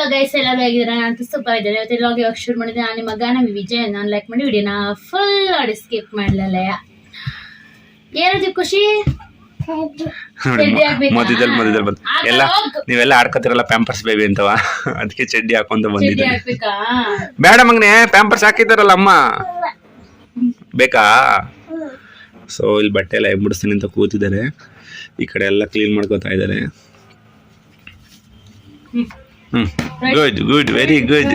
Hello guys ಎಲ್ಲರೂ ಹೇಗಿದ್ದೀರಾ? ನಾನು ಸೂಪರ್ ಇದ್ದೇನೆ. ಇವತ್ತು ಲಾಗ್ ಇವಾಗ ಶುರು ಮಾಡಿದ್ದೆ ನಾನು ನಿಮ್ಮ ನಮ್ಮ ವಿಜಯ್ ನಾನು ಲೈಕ್ ಮಾಡಿ ವಿಡಿಯೋನ ಫುಲ್ ನೋಡಿ ಸ್ಕಿಪ್ ಮಾಡಲಲ್ಲ ಏನದು ಖುಷಿ? ಮಧ್ಯದಲ್ಲಿ ಮಧ್ಯದಲ್ಲಿ ಎಲ್ಲ. ನೀವೆಲ್ಲ ಆಡ್ಕೊತಿರಲ್ಲ ಪ್ಯಾಂಪರ್ಸ್ ಬೇಬಿ ಅಂತವ? ಅದಕ್ಕೆ ಚಡ್ಡಿ ಹಾಕೊಂತ ಬಂದಿದ್ದೆ ಬೇಡ ಮಗನೇ ಪ್ಯಾಂಪರ್ಸ್ ಹಾಕಿದಾರಲ್ಲ ಅಮ್ಮ. ಬೇಕಾ? ಸೊ ಇಲ್ಲಿ ಬಟ್ಟೆ ಎಲ್ಲ ಎಬ್ಬಿಡಿಸ್ತೀನಿ ಅಂತ ಕೂತಿದ್ದಾರೆ. ಈ ಕಡೆ ಎಲ್ಲ ಕ್ಲೀನ್ ಮಾಡ್ಕೋತಾ ಇದ್ದಾರೆ. Hmm. Good good very good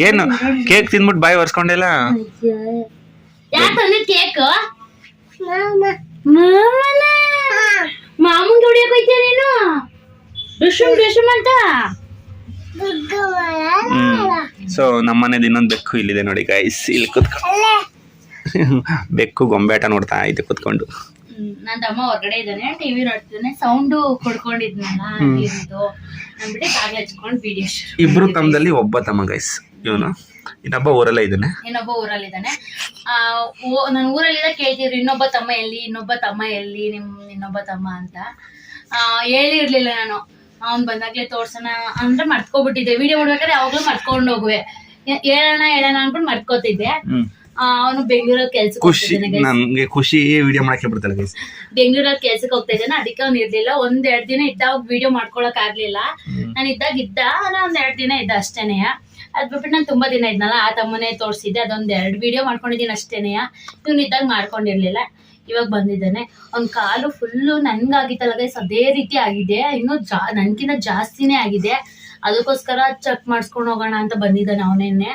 ಏನು? ಕೇಕ್ ತಿಂದ್ಬಿಟ್ಟು ಬಾಯಿ ಒರ್ಸ್ಕೊಂಡಿಲ್ಲ? ಕೇಕ್ ಮಾಮಂಗ್ ಹೊಡಿಯಕ್ ಹೋಯ್ತೀಯ ನೀನು? ಅಂತ? ಸೊ ನಮ್ಮನೇದು ಇನ್ನೊಂದು ಬೆಕ್ಕು ಇಲ್ಲಿದೆ ನೋಡಿ ಗೈಸ್ ಇಲ್ಲಿ ಕುತ್ಕೊಂಡು ಬೆಕ್ಕು ಗೊಂಬೆಟ ನೋಡ್ತಾ ಇದೆ ಕುತ್ಕೊಂಡು. ಹ್ಮ್, ನನ್ ತಮ್ಮ ಹೊರಗಡೆ ಇದ್ದಾನೆ ಟಿವಿ ನೋಡ್ತಿದ್ದಾನೆ ಸೌಂಡ್ ಕೊಡ್ಕೊಂಡಿದ್ನಲ್ಲ ಇದು ಅಂದ್ಬಿಟ್ಟು ಹಚ್ಕೊಂಡು ವಿಡಿಯೋ ಇಬ್ರು ತಮ್ಮದಲ್ಲಿ ಒಬ್ಬ ತಮ್ಮ ಗೈಸ್ ಇವನು. ಇನ್ನೊಬ್ಬ ಊರಲ್ಲೇ ಇದ್ದಾನೆ. ಇನ್ನೊಬ್ಬ ಊರಲ್ಲಿದ್ದಾನೆ ಆ ನನ್ನ ಊರಲ್ಲಿದ್ದ ಕೇಳ್ತಿದ್ರು ಇನ್ನೊಬ್ಬ ತಮ್ಮ ಎಲ್ಲಿ ಇನ್ನೊಬ್ಬ ತಮ್ಮ ಎಲ್ಲಿ ನಿಮ್ ಇನ್ನೊಬ್ಬ ತಮ್ಮ ಅಂತ. ಆ, ಹೇಳಿರ್ಲಿಲ್ಲ ನಾನು. ಅವ್ನ್ ಬಂದಾಗ್ಲೇ ತೋರ್ಸೋಣ ಅಂದ್ರೆ ಮರ್ತ್ಕೊಬಿಟ್ಟಿದ್ದೆ. ವಿಡಿಯೋ ಮಾಡ್ಬೇಕಾದ್ರೆ ಯಾವಾಗ್ಲೂ ಮರ್ತ್ಕೊಂಡು ಹೋಗುವೆ. ಏ- ಹೇಳೋಣ ಹೇಳೋಣ ಅನ್ಕೊಂಡು ಮರ್ತ್ಕೋತಿದ್ದೆ. ಹ್ಮ್. ಅವನು ಬೆಂಗಳೂರಲ್ಲಿ ಕೆಲ್ಸಕ್ಕೆ ಖುಷಿ ಹೋಗ್ತಿದ್ದಾನೆ guys. ಖುಷಿ ವಿಡಿಯೋ ಮಾಡಕ್ಕೆ ಬಿಡ್ತಾಳೆ ಗೈಸ್ ಬೆಂಗಳೂರಲ್ಲಿ ಕೆಲ್ಸಕ್ಕೆ ಹೋಗ್ತಾ ಇದ್ದಾನೆ ಅದಕ್ಕೆ ಅವ್ನು ಇರ್ಲಿಲ್ಲ. ಒಂದ್ ಎರಡ್ ದಿನ ಇದ್ದ ಇದ್ದಾಗ ವಿಡಿಯೋ ಮಾಡ್ಕೊಳಕ್ ಆಗ್ಲಿಲ್ಲ. ನಾನು ಇದ್ದಾಗ ಇದ್ದ ನಾನು ಒಂದ್ ಎರಡ್ ದಿನ ಇದ್ದ ಅಷ್ಟೇನೆಯ. ಅದ್ ಬಿಟ್ಬಿಟ್ಟು ನಾನು ತುಂಬಾ ದಿನ ಇದ್ನಲ್ಲ ಆ ತಮ್ಮನೇ ತೋರ್ಸಿದ್ದೆ ಅದೊಂದ್ ಎರಡ್ ವಿಡಿಯೋ ಮಾಡ್ಕೊಂಡಿದ್ದೀನಿ ಅಷ್ಟೇನೆಯ. ಇವ್ನು ಇದ್ದಾಗ ಮಾಡ್ಕೊಂಡಿರ್ಲಿಲ್ಲ. ಇವಾಗ ಬಂದಿದ್ದಾನೆ. ಅವ್ನ್ ಕಾಲು ಫುಲ್ಲು ನನ್ಗಾಗಿತ್ತಲ್ಲ ಗೈಸ್ ಅದೇ ರೀತಿ ಆಗಿದೆ. ಇನ್ನು ಜಾ ನನ್ಕಿಂತ ಜಾಸ್ತಿನೇ ಆಗಿದೆ. ಅದಕ್ಕೋಸ್ಕರ ಚೆಕ್ ಮಾಡಿಸ್ಕೊಂಡು ಹೋಗೋಣ ಅಂತ ಬಂದಿದ್ದಾನೆ ಅವನೇನೆ.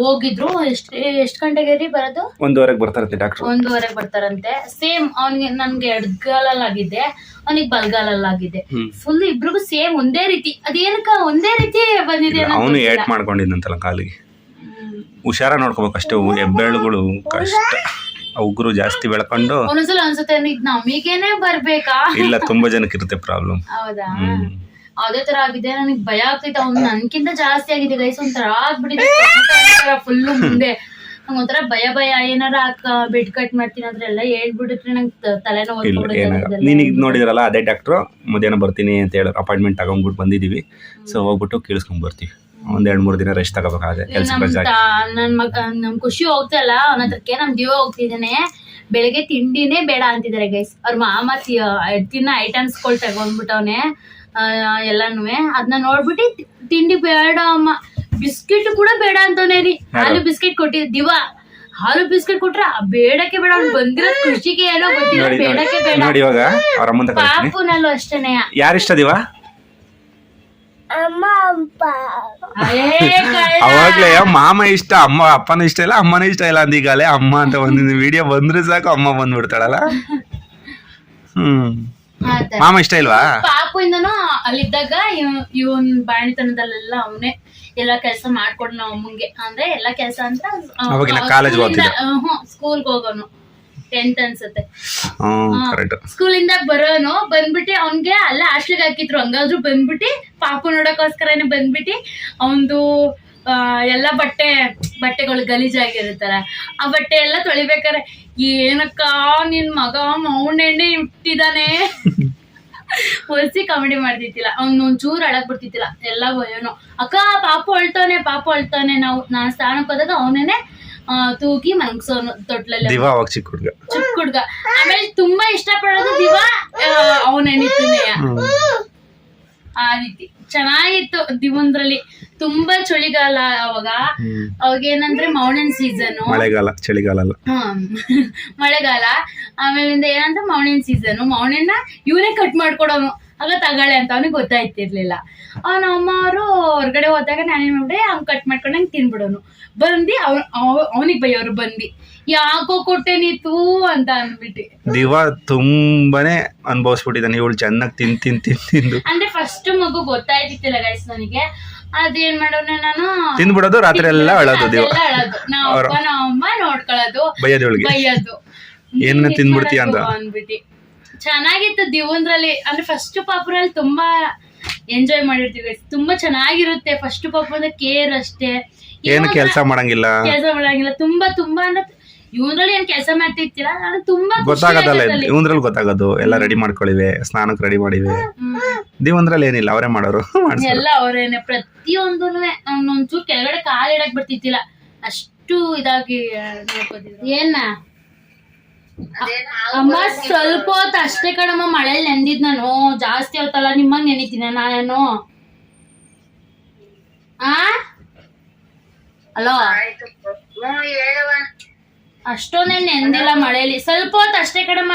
ಹೋಗಿದ್ರು. ಎಷ್ಟ್ ಎಷ್ಟ್ ಗಂಟೆಗೆ ರೀ ಬರೋದು? ಒಂದೂವರೆಗೆ ಬರ್ತಾರಂತೆ ಡಾಕ್ಟರ್ ಒಂದೂವರೆಗೆ ಬರ್ತಾರಂತೆ. ಸೇಮ್ ಅವನಿಗೆ ನನ್ಗೆ ಎಡ್ಗಾಲಲ್ಲಾಗಿದೆ. ಅವನಿಗೆ ಬಲ್ಗಾಲಲ್ಲಾಗಿದೆ. ಫುಲ್ ಇಬ್ರಿಗೂ ಸೇಮ್ ಒಂದೇ ರೀತಿ. ಅದೇನಕ್ಕ ಒಂದೇ ರೀತಿ ಬಂದಿದೆ ಅವನು. ಏಟ್ ಮಾಡ್ಕೊಂಡಿದ್ದಂತಲ್ಲ ಕಾಲಿಗೆ. ಹುಷಾರ ನೋಡ್ಕೋಬೇಕು ಅಷ್ಟೇ ಹೆಬ್ಬೆರಳುಗಳು ಕಷ್ಟ. ಉಗುರು ಜಾಸ್ತಿ ಬೆಳ್ಕೊಂಡು. ಒಂದೊಂದ್ಸಲ ಅನ್ಸುತ್ತೆ ನಮಗೇನೆ ನಮಿಗೇನೆ ಬರ್ಬೇಕಾ? ಇಲ್ಲ ತುಂಬಾ ಜನಕ್ಕೆ ಇರುತ್ತೆ ಪ್ರಾಬ್ಲಮ್ ಹೌದಾ? ಅದೇ ತರ ಆಗಿದೆ. ನನಗೆ ಭಯ ಆಗ್ತೈತೆ ಅವ್ನು ನನ್ಕಿಂತ ಜಾಸ್ತಿ ಆಗಿದೆ ಗೈಸ್ ಒಂಥರ ಆಗ್ಬಿಟ್ಟಿದೆ. ಫುಲ್ ಮುಂದೆ. ನಂಗ್ ಒಂಥರ ಭಯ ಭಯ. ಏನಾರ ಬೆಡ್ ಕಟ್ ಮಾಡ್ತೀನಿ ಅಂದ್ರೆ ಎಲ್ಲ ಹೇಳ್ಬಿಟ್ಟಿದ್ರೆ ನಂಗೆ ತಲೆನೋವು ನೋಡಿದ್ರಲ್ಲ ಅದೇ ಡಾಕ್ಟ್ರು ಮಧ್ಯಾಹ್ನ ಬರ್ತೀನಿ ಅಂತ ಹೇಳಿ ಅಪಾಯಿಂಟ್ಮೆಂಟ್ ತಗೊಂಡ್ಬಿಟ್ಟು ಬಂದಿದೀವಿ. ಸೊ ಹೋಗ್ಬಿಟ್ಟು ಕೇಳಿಸ್ಕೊಂಡ್ ಬರ್ತೀವಿ. ಒಂದ್ ಎರಡ್ ಮೂರು ದಿನ ರೆಸ್ಟ್ ತಗೋಬೇಕಾದ್ರೆ ಕೆಲಸ ನನ್ ಮಗ ನಮ್ ಖುಷಿ ಹೋಗ್ತಲ್ಲ ಅವನ ಹತ್ರಕ್ಕೆ ನಮ್ ದೇವ ಹೋಗ್ತಿದ್ದಾನೆ. ಬೆಳಗ್ಗೆ ತಿಂಡಿನೇ ಬೇಡ ಅಂತಿದ್ದಾರೆ ಗೈಸ್ ಅವ್ರ ಮಾಮ ತಿನ್ನ ತಿನ್ನೋ ಐಟಮ್ಸ್ಗಳು ತಗೊಂಡ್ಬಿಟ್ಟವ್ನೆ. ಎಲ್ಲಾನು ಅದನ್ನ ನೋಡ್ಬಿಟ್ಟು ತಿಂಡಿ ಬೇಡ ಅಮ್ಮ. ಬಿಸ್ಕೆಟ್ ಕೂಡ ಬೇಡ ಅಂತಾನೆ ರೀ. ಹಾಲು ಬಿಸ್ಕೆಟ್ ಕೊಟ್ಟಿದ್ ದಿವ. ಹಾಲು ಬಿಸ್ಕೆಟ್ ಕೊಟ್ರ ಬೇಡಕ್ಕೆ ಬೇಡ. ಅವ್ನು ಬಂದಿರೋ ಖುಷಿಗೆ ಏನೋ ಗೊತ್ತಿಲ್ಲ. ಬೇಡಕ್ಕೆ ಬೇಡ. ನೋಡಿ ಇವಾಗ ಅವ್ರ ಅಮ್ಮಂತ ಕಳಿಸ್ತೀನಿ. ಪಾಪುನಲ್ಲೂ ಅಷ್ಟೇನೆ. ಯಾರಿಷ್ಟ ದಿವಾ. ಅವಾಗ್ಲೇ ಮಾಮ ಇಷ್ಟ ಅಮ್ಮ ಅಪ್ಪನ ಇಷ್ಟ ಇಲ್ಲ ಅಮ್ಮನ ಇಷ್ಟ ಇಲ್ಲ ಅಂದೀಗಾಲೆ. ಅಮ್ಮ ಅಂತ ಒಂದಿನ ವಿಡಿಯೋ ಬಂದ್ರೆ ಸಾಕು ಅಮ್ಮ ಬಂದ್ಬಿಡ್ತಾಳಲ್ಲ. ಹ್ಮ್. ಮಾಮ ಇಷ್ಟ ಇಲ್ವಾ? ಪಾಪಿಂದನು ಅಲ್ಲಿದ್ದಾಗ ಇವ್- ಇವನ್ ಬಾಣಿತನದಲ್ಲೆಲ್ಲ ಅವನೇ ಎಲ್ಲಾ ಕೆಲಸ ಮಾಡ್ಕೊಡ್ ನಾವ್ ಅಮ್ಮಂಗೆ ಅಂದ್ರೆ ಎಲ್ಲಾ ಕೆಲಸ ಅಂತ ಕಾಲೇಜ್ college ಸ್ಕೂಲ್ ಹೋಗೋನು. ಟೆಂತ್ ಅನ್ಸುತ್ತೆ. ಸ್ಕೂಲ್ ಇಂದ ಬರೋನು ಬಂದ್ಬಿಟ್ಟು ಅವ್ನ್ಗೆ ಅಲ್ಲ ಹಾಸ್ಟ್ಲಿಗೆ ಹಾಕಿದ್ರು. ಹಂಗಾದ್ರು ಬಂದ್ಬಿಟ್ಟು ಪಾಪು ನೋಡಕ್ಕೋಸ್ಕರನೇ ಬಂದ್ಬಿಟ್ಟು ಅವಂದು ಎಲ್ಲಾ ಎಲ್ಲ ಬಟ್ಟೆ ಬಟ್ಟೆಗಳು ಗಲೀಜಾಗಿರುತ್ತಲ್ಲ ಆ ಬಟ್ಟೆ ಎಲ್ಲ ತೊಳಿಬೇಕಾರೆ ಏನಕ್ಕ ನಿನ್ ಮಗ ಮೌನೆಣ್ಣೆ ಇಟ್ಟಿದಾನೆ? ಹೊಸಿ ಕಾಮಿಡಿ ಮಾಡ್ತಿದ್ದಿಲ್ಲ. ಅವ್ನು ಒಂಚೂರು ಅಳಕ್ ಬಿಡ್ತಿತ್ತಿಲ್ಲ ಎಲ್ಲ ಭಯನು ಅಕ್ಕ ಪಾಪ ಅಳ್ತಾನೆ ಪಾಪ ಅಳ್ತಾನೆ ನಾವು. ನಾನ್ ಸ್ನಾನಕ್ಕೆ ಹೋದಾಗ ಅವನೇನೆ ತೂಗಿ ತೂಕಿ ತೊಟ್ಲಲ್ಲಿ ದಿವಾ ಅವಾಗ ಚಿಕ್ಕ ಹುಡ್ಗ. ಚಿಕ್ಕ ಹುಡ್ಗ. ಆಮೇಲೆ ತುಂಬಾ ಇಷ್ಟ ಪಡೋದು ದಿವ ಅವನೆನಿತುನೆ ಆ ರೀತಿ. ಚೆನ್ನಾಗಿತ್ತು ದಿವಂದ್ರಲ್ಲಿ. ತುಂಬಾ ಚಳಿಗಾಲ ಅವಾಗ. ಅವಾಗ ಏನಂದ್ರೆ ಮೌನನ್ ಸೀಸನ್ ಮಳೆಗಾಲ ಚಳಿಗಾಲ ಅಲ್ಲ ಮಳೆಗಾಲ. ಆಮೇಲಿಂದ ಏನಂದ್ರೆ ಮೌನನ್ ಸೀಸನ್ ಮೌನನ್ನ ಇವನೇ ಕಟ್ ಮಾಡ್ಕೊಡೋನು. ಆಗ ತಗಳೆ ಅಂತ ಅವನಿಗೆ ಗೊತ್ತಾಯ್ತಿರ್ಲಿಲ್ಲ. ಅವನ ಅಮ್ಮ ಅವರು ಹೊರಗಡೆ ಹೋದಾಗ ನಾನೇನ್ ಮಾಡಿದೆ ಅವ್ನ್ ಕಟ್ ಮಾಡ್ಕೊಂಡು ಹಂಗೆ ತಿನ್ಬಿಡೋನು. ಬಂದು ಅವ್ ಅವನಿಗೆ ಬೈಯೋರು ಬಂದು. ಯಾಕೋ ಕೊಟ್ಟೆ ನೀತು ಅಂತ ಅನ್ಬಿಟ್ಟು ದಿವ ತುಂಬಾನೇ ಅನ್ಭವಿಸ್ಬಿಟ್ಟಿದ್ದಾನೆ ಇವಳು ಚೆನ್ನಾಗಿ ತಿನ್ ತಿನ್ ತಿನ್ ತಿಂದು. ಅಂದ್ರೆ ಫಸ್ಟ್ ಮಗು ಗೊತ್ತಾಯ್ತಿತ್ತಿಲ್ಲ ಗೈಸ್ ನನಗೆ. ಅದೇನ್ ಮಾಡೋಣ ನಾನು? ತಿಂದ್ಬಿಡೋದು ರಾತ್ರಿ ಎಲ್ಲ ಅಳೋದು ದಿವ. ಅಳೋದು. ನಾವ್ ಅಪ್ಪ ನಾವ್ ಅಮ್ಮ ನೋಡ್ಕೊಳ್ಳೋದು. ಬೈಯೋದು ಏನ್ನ ನೀನ್ ಇದ್ ತಿಂದ್ಬಿಡ್ತೀಯ ಅಂತ. ಅಂದ್ಬಿಟ್ಟು. ಚೆನ್ನಾಗಿತ್ತು ದಿವಂದ್ರಲ್ಲಿ. ಅಂದ್ರೆ ಫಸ್ಟ್ ಪಾಪುರಲ್ಲಿ ತುಂಬಾ ಎಂಜಾಯ್ ಮಾಡಿರ್ತೀವಿ guys. ತುಂಬಾ ಚೆನ್ನಾಗಿರುತ್ತೆ ಫಸ್ಟ್ ಪಾಪು ಅಂದ್ರೆ ಕೇರ್ ಅಷ್ಟೇ. ಏನು ಕೆಲಸ ಮಾಡಂಗಿಲ್ಲ. ಕೆಲಸ ಮಾಡಂಗಿಲ್ಲ. ತುಂಬಾ ತುಂಬಾ ಅಂದ್ರೆ ಇವ್ರಲ್ಲಿ ಏನ್ ಕೆಲಸ ಮಾಡ್ತಿರ್ತೀರಾ? ನಾನು ತುಂಬಾ ಖುಷಿ ಗೊತ್ತಾಗದಲ್ಲ ಆಯ್ತು ಅದ್ರಲ್ಲಿ. ಇವಂದ್ರಲ್ಲಿ ಗೊತ್ತಾಗೋದು ಎಲ್ಲ ರೆಡಿ ಮಾಡ್ಕೊಳ್ಳಿವೆ ಸ್ನಾನಕ್ಕೆ ರೆಡಿ ಮಾಡಿವೆ. ದಿವಂದ್ರಲ್ಲಿ ಏನಿಲ್ಲ ಅವರೇ ಮಾಡೋರು ಮಾಡ್ಸೋರು ಎಲ್ಲ ಅವರೇನೆ ಪ್ರತಿಯೊಂದು ಒಂಚೂರು ಕೆಳಗಡೆ ಕಾಲ್ ಇಡಕ್ ಬರ್ತಿದ್ದಿಲ್ಲ ಅಷ್ಟು ಇದಾಗಿ ನೋಡ್ಕೊತಿದ್ರು ಏನ? ಅಮ್ಮ ಸ್ವಲ್ಪ ಹೊತ್ತು ಅಷ್ಟೇ ಕಣಮ್ಮ ಮಳೆಯಲ್ಲಿ ನೆಂದಿದ್ ನಾನು. ಜಾಸ್ತಿ ಹೊತ್ತಲ್ಲ ನಿಮ್ಮಂಗ್ ನೆನಿತೀನ ನಾನು. ಆ? ಹಲೋ ಅಷ್ಟೊಂದೇನ್ ನೆಂದಿಲ್ಲ ಮಳೆಯಲ್ಲಿ? ಸ್ವಲ್ಪ ಹೊತ್ತು ಅಷ್ಟೇ ಕಡಮ್ಮ